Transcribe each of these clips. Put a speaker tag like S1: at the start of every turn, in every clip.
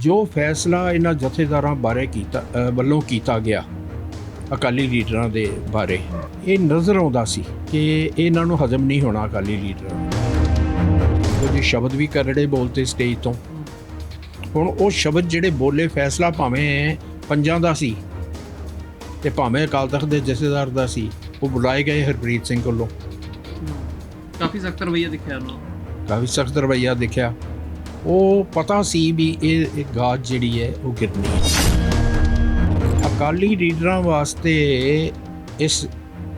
S1: ਜੋ ਫੈਸਲਾ ਇਹਨਾਂ ਜਥੇਦਾਰਾਂ ਬਾਰੇ ਕੀਤਾ ਵੱਲੋਂ ਕੀਤਾ ਗਿਆ ਅਕਾਲੀ ਲੀਡਰਾਂ ਦੇ ਬਾਰੇ ਇਹ ਨਜ਼ਰ ਆਉਂਦਾ ਸੀ ਕਿ ਇਹਨਾਂ ਨੂੰ ਹਜ਼ਮ ਨਹੀਂ ਹੋਣਾ ਅਕਾਲੀ ਲੀਡਰਾਂ ਜੀ ਸ਼ਬਦ ਵੀ ਕਰੜੇ ਬੋਲਤੇ ਸਟੇਜ ਤੋਂ। ਹੁਣ ਉਹ ਸ਼ਬਦ ਜਿਹੜੇ ਬੋਲੇ ਫੈਸਲਾ ਭਾਵੇਂ ਪੰਜਾਂ ਦਾ ਸੀ ਤੇ ਭਾਵੇਂ ਅਕਾਲ ਤਖਤ ਦੇ ਜਥੇਦਾਰ ਦਾ ਸੀ ਉਹ ਬੁਲਾਏ ਗਏ ਹਰਪ੍ਰੀਤ ਸਿੰਘ ਵੱਲੋਂ
S2: ਕਾਫੀ ਸਖਤ ਰਵਈਆ ਦਿਖਿਆ ਉਹਨਾਂ
S1: ਕਾਫੀ ਸਖਤ ਰਵੱਈਆ ਦੇਖਿਆ। ਉਹ ਪਤਾ ਸੀ ਵੀ ਇਹ ਗਾਜ ਜਿਹੜੀ ਹੈ ਉਹ ਗਿਰਨੀ ਹੈ। ਅਕਾਲੀ ਲੀਡਰਾਂ ਵਾਸਤੇ ਇਸ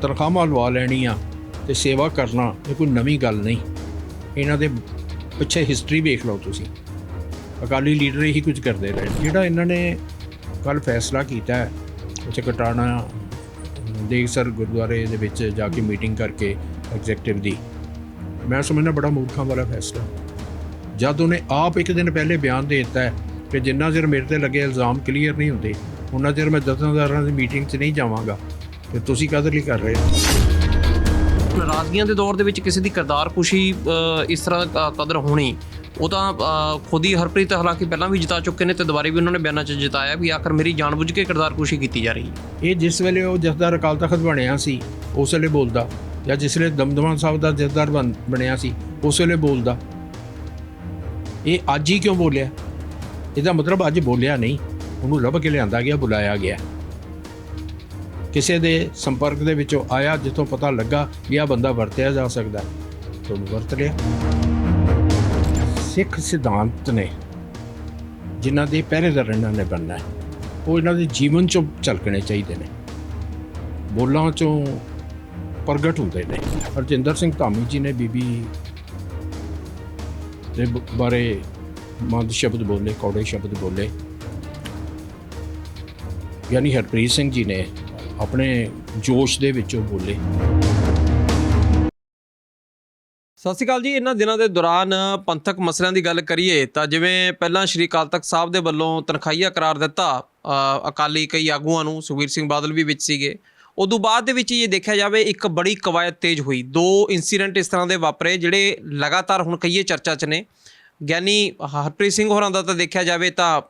S1: ਤਨਖਾਹਾਂ ਲਵਾ ਲੈਣੀਆਂ ਤੇ ਸੇਵਾ ਕਰਨਾ ਇਹ ਕੋਈ ਨਵੀਂ ਗੱਲ ਨਹੀਂ। ਇਹਨਾਂ ਦੇ ਪਿੱਛੇ ਹਿਸਟਰੀ ਵੇਖ ਲਓ ਤੁਸੀਂ। ਅਕਾਲੀ ਲੀਡਰ ਇਹੀ ਕੁਝ ਕਰਦੇ ਰਹੇ। ਜਿਹੜਾ ਇਹਨਾਂ ਨੇ ਕੱਲ ਫੈਸਲਾ ਕੀਤਾ ਹੈ ਉੱਥੇ ਕਟਾਣਾ ਦੇਗਸਰ ਗੁਰਦੁਆਰੇ ਦੇ ਵਿੱਚ ਜਾ ਕੇ ਮੀਟਿੰਗ ਕਰਕੇ ਐਗਜ਼ੈਕਟਿਵ ਦੀ। ਮੈਂ ਸਮਝਣਾ ਬੜਾ ਮੂਰਖਾਂ ਵਾਲਾ ਫੈਸਲਾ। ਜਦ ਉਹਨੇ ਆਪ ਇੱਕ ਦਿਨ ਪਹਿਲੇ ਬਿਆਨ ਦੇ ਦਿੱਤਾ ਹੈ ਕਿ ਜਿੰਨਾ ਚਿਰ ਮੇਰੇ ਤੇ ਲੱਗੇ ਇਲਜ਼ਾਮ ਕਲੀਅਰ ਨਹੀਂ ਹੁੰਦੇ ਉਹਨਾਂ ਚਿਰ ਮੈਂ ਦਫ਼ਤਰਦਾਰਾਂ ਦੀ ਮੀਟਿੰਗ 'ਚ ਨਹੀਂ ਜਾਵਾਂਗਾ। ਤੇ ਤੁਸੀਂ ਕਾਹਦੇ ਲਈ ਕਰ ਰਹੇ ਹੋ?
S2: ਨਾਰਾਜ਼ਗੀਆਂ ਦੇ ਦੌਰ ਦੇ ਵਿੱਚ ਕਿਸੇ ਦੀ ਕਰਤਾਰ ਕੁਸ਼ੀ ਇਸ ਤਰ੍ਹਾਂ ਕ- ਕਦਰ ਹੋਣੀ ਉਹ ਤਾਂ ਖੁਦ ਹੀ ਹਰਪ੍ਰੀਤ ਹਾਲਾਂਕਿ ਪਹਿਲਾਂ ਵੀ ਜਿਤਾ ਚੁੱਕੇ ਨੇ ਤੇ ਦੁਬਾਰੇ ਵੀ ਉਹਨਾਂ ਨੇ ਬਿਆਨਾਂ 'ਚ ਜਿਤਾਇਆ ਵੀ ਆਖਰ ਮੇਰੀ ਜਾਣਬੁੱਝ ਕੇ ਕਰਤਾਰ ਕੁਸ਼ੀ ਕੀਤੀ ਜਾ ਰਹੀ ਹੈ।
S1: ਇਹ ਜਿਸ ਵੇਲੇ ਉਹ ਜਥੇਦਾਰ ਅਕਾਲ ਤਖਤ ਬਣਿਆ ਸੀ ਉਸ ਵੇਲੇ ਬੋਲਦਾ ਜਾਂ ਜਿਸ ਵੇਲੇ ਦਮਦਮਾ ਸਾਹਿਬ ਦਾ ਜਥੇਦਾਰ ਬਣ- ਬਣਿਆ ਸੀ ਉਸ ਵੇਲੇ ਬੋਲਦਾ ਇਹ ਅੱਜ ਹੀ ਕਿਉਂ ਬੋਲਿਆ? ਇਹਦਾ ਮਤਲਬ ਅੱਜ ਬੋਲਿਆ ਨਹੀਂ। ਉਹਨੂੰ ਲੱਭ ਕੇ ਲਿਆਂਦਾ ਗਿਆ, ਬੁਲਾਇਆ ਗਿਆ। ਕਿਸੇ ਦੇ ਸੰਪਰਕ ਦੇ ਵਿੱਚੋਂ ਆਇਆ, ਜਿੱਥੋਂ ਪਤਾ ਲੱਗਾ ਵੀ ਆ ਬੰਦਾ ਵਰਤਿਆ ਜਾ ਸਕਦਾ। ਤੁਹਾਨੂੰ ਵਰਤ ਲਿਆ। ਸਿੱਖ ਸਿਧਾਂਤ ਨੇ ਜਿਨ੍ਹਾਂ ਦੇ ਪਹਿਰੇਦਾਰ ਇਹਨਾਂ ਨੇ ਬਣਨਾ ਹੈ, ਉਹ ਇਹਨਾਂ ਦੇ ਜੀਵਨ ਚੋਂ ਝਲਕਣੇ ਚਾਹੀਦੇ ਨੇ। ਬੋਲਾਂ ਚੋਂ ਪ੍ਰਗਟ ਹੁੰਦੇ ਨੇ। ਹਰਜਿੰਦਰ ਸਿੰਘ ਧਾਮੀ ਜੀ ਨੇ ਬੀਬੀ ਦੇ ਬਾਰੇ ਮੰਦ ਸ਼ਬਦ ਬੋਲੇ ਕੌੜੇ ਸ਼ਬਦ ਬੋਲੇ। ਯਾਨੀ ਹਰਪ੍ਰੀਤ ਸਿੰਘ ਜੀ ਨੇ ਆਪਣੇ ਜੋਸ਼ ਦੇ ਵਿੱਚੋਂ ਬੋਲੇ।
S2: ਸਤਿ ਸ਼੍ਰੀ ਅਕਾਲ ਜੀ। ਇਹਨਾਂ ਦਿਨਾਂ ਦੇ ਦੌਰਾਨ ਪੰਥਕ ਮਸਲਿਆਂ ਦੀ ਗੱਲ ਕਰੀਏ ਤਾਂ ਜਿਵੇਂ ਪਹਿਲਾਂ ਸ਼੍ਰੀ ਅਕਾਲ ਤਖਤ ਸਾਹਿਬ ਦੇ ਵੱਲੋਂ ਤਨਖਾਹੀਆ ਕਰਾਰ ਦਿੱਤਾ ਅ, ਅਕਾਲੀ ਕਈ ਆਗੂਆਂ ਨੂੰ ਸੁਖਬੀਰ ਸਿੰਘ ਬਾਦਲ ਵੀ ਵਿੱਚ ਸੀਗੇ। ਉਦੋਂ ਬਾਅਦ ਦੇ ਵਿੱਚ ਇਹ ਦੇਖਿਆ ਜਾਵੇ, ਇੱਕ ਬੜੀ ਕਵਾਇਦ ਤੇਜ਼ ਹੋਈ। ਦੋ ਇਨਸੀਡੈਂਟ ਇਸ ਤਰ੍ਹਾਂ ਦੇ ਵਾਪਰੇ, ਜਿਹੜੇ ਲਗਾਤਾਰ ਹੁਣ ਕਈਏ ਚਰਚਾ 'ਚ ਨੇ। ਗਿਆਨੀ ਹਰਪ੍ਰੀਤ ਸਿੰਘ ਹੋਰਾਂ ਦਾ ਤਾਂ ਦੇਖਿਆ ਜਾਵੇ ਤਾਂ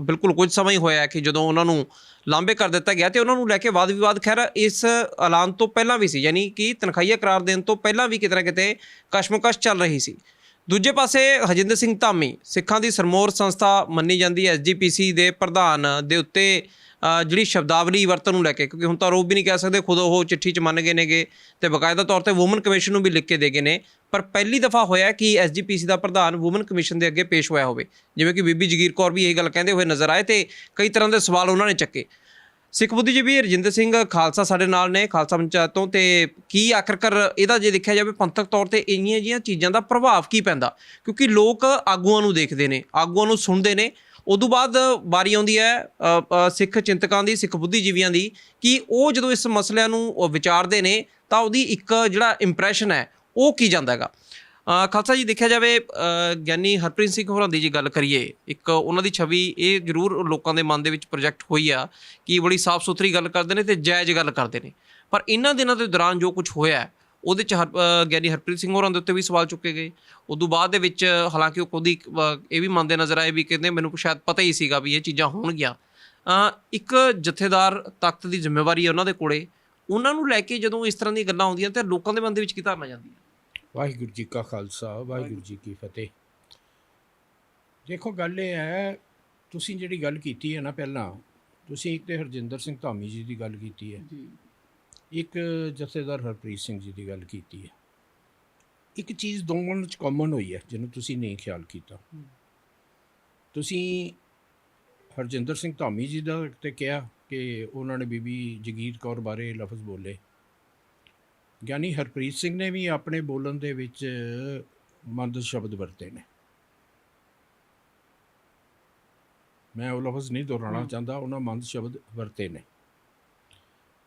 S2: ਬਿਲਕੁਲ ਕੁਝ ਸਮਾਂ ਹੀ ਹੋਇਆ ਕਿ ਜਦੋਂ ਉਹਨਾਂ ਨੂੰ ਲਾਂਬੇ ਕਰ ਦਿੱਤਾ ਗਿਆ ਤੇ ਉਹਨਾਂ ਨੂੰ ਲੈ ਕੇ ਵਾਦ ਵਿਵਾਦ। ਖੈਰ, ਇਸ ਐਲਾਨ ਤੋਂ ਪਹਿਲਾਂ ਵੀ ਸੀ, ਯਾਨੀ ਕਿ ਤਨਖਾਹੀਆ ਕਰਾਰ ਦੇਣ ਤੋਂ ਪਹਿਲਾਂ ਵੀ ਕਿਤੇ ਨਾ ਕਿਤੇ ਕਸ਼ਮਕਸ਼ ਚੱਲ ਰਹੀ ਸੀ। ਦੂਜੇ ਪਾਸੇ ਹਜਿੰਦਰ ਸਿੰਘ ਧਾਮੀ, ਸਿੱਖਾਂ ਦੀ ਸਰਮੋਰ ਸੰਸਥਾ ਮੰਨੀ ਜਾਂਦੀ ਹੈ ਐਸਜੀਪੀਸੀ ਦੇ ਪ੍ਰਧਾਨ ਦੇ ਉੱਤੇ ਜਿਹੜੀ ਸ਼ਬਦਾਵਲੀ ਵਰਤਨ ਨੂੰ ਲੈ ਕੇ, ਕਿਉਂਕਿ ਹੁਣ ਤਾਂ ਰੋਬ ਵੀ ਨਹੀਂ ਕਹਿ ਸਕਦੇ, ਖੁਦ ਉਹ ਚਿੱਠੀ 'ਚ ਮੰਨ ਗਏ ਨੇਗੇ ਤੇ ਬਕਾਇਦਾ ਤੌਰ ਤੇ ਔਮਨ ਕਮਿਸ਼ਨ ਨੂੰ ਵੀ ਲਿਖ ਕੇ ਦੇ ਗਏ ਨੇ। ਪਰ ਪਹਿਲੀ ਦਫਾ ਹੋਇਆ ਕਿ ਐਸਜੀਪੀਸੀ ਦਾ ਪ੍ਰਧਾਨ ਔਮਨ ਕਮਿਸ਼ਨ ਦੇ ਅੱਗੇ ਪੇਸ਼ ਹੋਇਆ ਹੋਵੇ। ਜਿਵੇਂ ਕਿ ਬੀਬੀ ਜਗੀਰ ਕੌਰ ਵੀ ਇਹ ਗੱਲ ਕਹਿੰਦੇ ਹੋਏ ਨਜ਼ਰ ਆਏ ਤੇ ਕਈ ਤਰ੍ਹਾਂ ਦੇ ਸਵਾਲ ਉਹਨਾਂ ਨੇ ਚੱਕੇ। ਸਿੱਖ ਬੁੱਧੀਜੀਵੀ ਰਜਿੰਦਰ ਸਿੰਘ ਖਾਲਸਾ ਸਾਡੇ ਨਾਲ ਨੇ, ਖਾਲਸਾ ਪੰਚਾਇਤ ਤੋਂ ਤੇ ਕੀ ਆਖਰਕਾਰ ਇਹਦਾ ਜੇ ਦੇਖਿਆ ਜਾਵੇ ਪੰਥਕ ਤੌਰ ਤੇ ਇੰਨੀਆਂ ਜੀਆਂ ਚੀਜ਼ਾਂ ਦਾ ਪ੍ਰਭਾਵ ਕੀ ਪੈਂਦਾ? ਕਿਉਂਕਿ ਲੋਕ ਆਗੂਆਂ ਨੂੰ ਦੇਖਦੇ ਨੇ, ਆਗੂਆਂ ਨੂੰ ਸੁਣਦੇ ਨੇ ਉਦੋਂ ਬਾਅਦ ਵਾਰੀ ਆਉਂਦੀ ਹੈ ਸਿੱਖ ਚਿੰਤਕਾਂ ਦੀ, ਸਿੱਖ ਬੁੱਧੀਜੀਵੀਆਂ ਦੀ ਕਿ ਉਹ ਜਦੋਂ ਇਸ ਮਸਲਿਆਂ ਨੂੰ ਵਿਚਾਰਦੇ ਨੇ ਤਾਂ ਉਹਦੀ ਇੱਕ ਜਿਹੜਾ ਇੰਪ੍ਰੈਸ਼ਨ ਹੈ, ਉਹ ਕੀ ਜਾਂਦਾ ਹੈਗਾ? ਖਾਲਸਾ ਜੀ ਦੇਖਿਆ ਜਾਵੇ ਗਿਆਨੀ ਹਰਪ੍ਰੀਤ ਸਿੰਘ ਹੋਰਾਂ ਦੀ ਜੀ ਗੱਲ ਕਰੀਏ, ਇੱਕ ਉਹਨਾਂ ਦੀ ਛਵੀ ਇਹ ਜ਼ਰੂਰ ਲੋਕਾਂ ਦੇ ਮਨ ਦੇ ਵਿੱਚ ਪ੍ਰੋਜੈਕਟ ਹੋਈ ਆ ਕਿ ਬੜੀ ਸਾਫ਼ ਸੁਥਰੀ ਗੱਲ ਕਰਦੇ ਨੇ ਤੇ ਜਾਇਜ਼ ਗੱਲ ਕਰਦੇ ਨੇ। ਪਰ ਇਹਨਾਂ ਦਿਨਾਂ ਦੇ ਦੌਰਾਨ ਜੋ ਕੁਝ ਹੋਇਆ ਉਹਦੇ ਚ ਹਰ- ਗਿਆਨੀ ਹਰਪ੍ਰੀਤ ਸਿੰਘ ਹੋਰਾਂ ਦੇ ਉੱਤੇ ਵੀ ਸਵਾਲ ਚੁੱਕੇ ਗਏ। ਉਦੋਂ ਬਾਅਦ ਦੇ ਵਿੱਚ ਹਾਲਾਂਕਿ ਉਹ ਖੁਦ ਹੀ ਇਹ ਵੀ ਮੰਨਦੇ ਨਜ਼ਰ ਆਏ ਵੀ ਕਹਿੰਦੇ ਮੈਨੂੰ ਸ਼ਾਇਦ ਪਤਾ ਹੀ ਸੀਗਾ ਵੀ ਇਹ ਚੀਜ਼ਾਂ ਹੋਣਗੀਆਂ। ਇੱਕ ਜਥੇਦਾਰ ਤਖਤ ਦੀ ਜ਼ਿੰਮੇਵਾਰੀ ਹੈ ਉਹਨਾਂ ਦੇ ਕੋਲੇ। ਉਹਨਾਂ ਨੂੰ ਲੈ ਕੇ ਜਦੋਂ ਇਸ ਤਰ੍ਹਾਂ ਦੀਆਂ ਗੱਲਾਂ ਆਉਂਦੀਆਂ ਤੇ ਲੋਕਾਂ ਦੇ ਮਨ ਦੇ ਵਿੱਚ ਕੀ ਧਾਰਨਾ ਜਾਂਦੀ ਹੈ?
S1: ਵਾਹਿਗੁਰੂ ਜੀ ਕਾ ਖਾਲਸਾ ਵਾਹਿਗੁਰੂ ਜੀ ਕੀ ਫਤਿਹ। ਦੇਖੋ ਗੱਲ ਇਹ ਹੈ ਤੁਸੀਂ ਜਿਹੜੀ ਗੱਲ ਕੀਤੀ ਹੈ ਨਾ ਪਹਿਲਾਂ ਤੁਸੀਂ ਇੱਕ ਤੇ ਹਰਜਿੰਦਰ ਸਿੰਘ ਧਾਮੀ ਜੀ ਦੀ ਗੱਲ ਕੀਤੀ ਹੈ।
S2: ਜੀ।
S1: ਇੱਕ ਜਥੇਦਾਰ ਹਰਪ੍ਰੀਤ ਸਿੰਘ ਜੀ ਦੀ ਗੱਲ ਕੀਤੀ ਹੈ। ਇੱਕ ਚੀਜ਼ ਦੋਵਾਂ ਵਿੱਚ ਕਾਮਨ ਹੋਈ ਹੈ ਜਿਹਨੂੰ ਤੁਸੀਂ ਨਹੀਂ ਖਿਆਲ ਕੀਤਾ। ਤੁਸੀਂ ਹਰਜਿੰਦਰ ਸਿੰਘ ਧਾਮੀ ਜੀ ਦਾ ਤੇ ਕਿਹਾ ਕਿ ਉਹਨਾਂ ਨੇ ਬੀਬੀ ਜਗੀਰ ਕੌਰ ਬਾਰੇ ਲਫ਼ਜ਼ ਬੋਲੇ। ਗਿਆਨੀ ਹਰਪ੍ਰੀਤ ਸਿੰਘ ਨੇ ਵੀ ਆਪਣੇ ਬੋਲਣ ਦੇ ਵਿੱਚ ਮੰਦ ਸ਼ਬਦ ਵਰਤੇ ਨੇ। ਮੈਂ ਉਹ ਲਫ਼ਜ਼ ਨਹੀਂ ਦੁਹਰਾਉਣਾ। ਚਾਹੁੰਦਾ ਉਹਨਾਂ ਮੰਦ ਸ਼ਬਦ ਵਰਤੇ ਨੇ।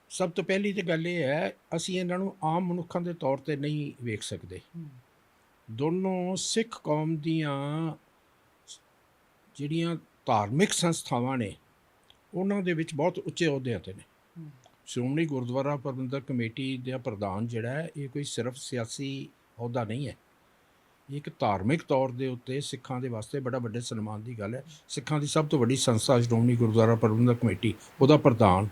S1: ਸਭ ਤੋਂ ਪਹਿਲੀ ਤੇ ਗੱਲ ਇਹ ਹੈ ਅਸੀਂ ਇਹਨਾਂ ਨੂੰ ਆਮ ਮਨੁੱਖਾਂ ਦੇ ਤੌਰ ਤੇ ਨਹੀਂ ਵੇਖ ਸਕਦੇ। ਦੋਨੋਂ ਸਿੱਖ ਕੌਮ ਦੀਆਂ ਜਿਹੜੀਆਂ ਧਾਰਮਿਕ ਸੰਸਥਾਵਾਂ ਨੇ ਉਹਨਾਂ ਦੇ ਵਿੱਚ ਬਹੁਤ ਉੱਚੇ ਅਹੁਦਿਆਂ ਤੇ ਨੇ। ਸ਼੍ਰੋਮਣੀ ਗੁਰਦੁਆਰਾ ਪ੍ਰਬੰਧਕ ਕਮੇਟੀ ਦਾ ਪ੍ਰਧਾਨ ਜਿਹੜਾ ਹੈ ਇਹ ਕੋਈ ਸਿਰਫ ਸਿਆਸੀ ਅਹੁਦਾ ਨਹੀਂ ਹੈ। ਇੱਕ ਧਾਰਮਿਕ ਤੌਰ ਦੇ ਉੱਤੇ ਸਿੱਖਾਂ ਦੇ ਵਾਸਤੇ ਬੜਾ ਵੱਡੇ ਸਨਮਾਨ ਦੀ ਗੱਲ ਹੈ। ਸਿੱਖਾਂ ਦੀ ਸਭ ਤੋਂ ਵੱਡੀ ਸੰਸਥਾ ਸ਼੍ਰੋਮਣੀ ਗੁਰਦੁਆਰਾ ਪ੍ਰਬੰਧਕ ਕਮੇਟੀ ਉਹਦਾ ਪ੍ਰਧਾਨ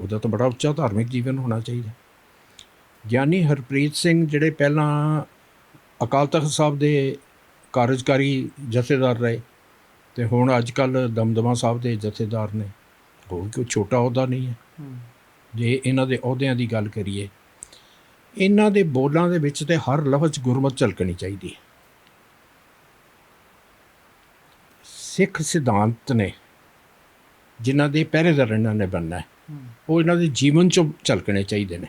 S1: ਉਹਦਾ ਤਾਂ ਬੜਾ ਉੱਚਾ ਧਾਰਮਿਕ ਜੀਵਨ ਹੋਣਾ ਚਾਹੀਦਾ। ਗਿਆਨੀ ਹਰਪ੍ਰੀਤ ਸਿੰਘ ਜਿਹੜੇ ਪਹਿਲਾਂ ਅਕਾਲ ਤਖਤ ਸਾਹਿਬ ਦੇ ਕਾਰਜਕਾਰੀ ਜਥੇਦਾਰ ਰਹੇ ਤੇ ਹੁਣ ਅੱਜ ਕੱਲ ਦਮਦਮਾ ਸਾਹਿਬ ਦੇ ਜਥੇਦਾਰ ਨੇ ਉਹ ਵੀ ਕੋਈ ਛੋਟਾ ਅਹੁਦਾ ਨਹੀਂ ਹੈ। ਜੇ ਇਹਨਾਂ ਦੇ ਅਹੁਦਿਆਂ ਦੀ ਗੱਲ ਕਰੀਏ ਇਹਨਾਂ ਦੇ ਬੋਲਾਂ ਦੇ ਵਿੱਚ ਤੇ ਹਰ ਲਫ਼ਜ਼ ਗੁਰਮਤ ਝਲਕਣੀ ਚਾਹੀਦੀ ਹੈ। ਸਿੱਖ ਸਿਧਾਂਤ ਨੇ ਜਿਨ੍ਹਾਂ ਦੇ ਪਹਿਰੇਦਾਰ ਇਹਨਾਂ ਨੇ ਬਣਨਾ ਹੈ। ਉਹ ਇਹਨਾਂ ਦੇ ਜੀਵਨ ਚੋਂ ਝਲਕਣੇ ਚਾਹੀਦੇ ਨੇ।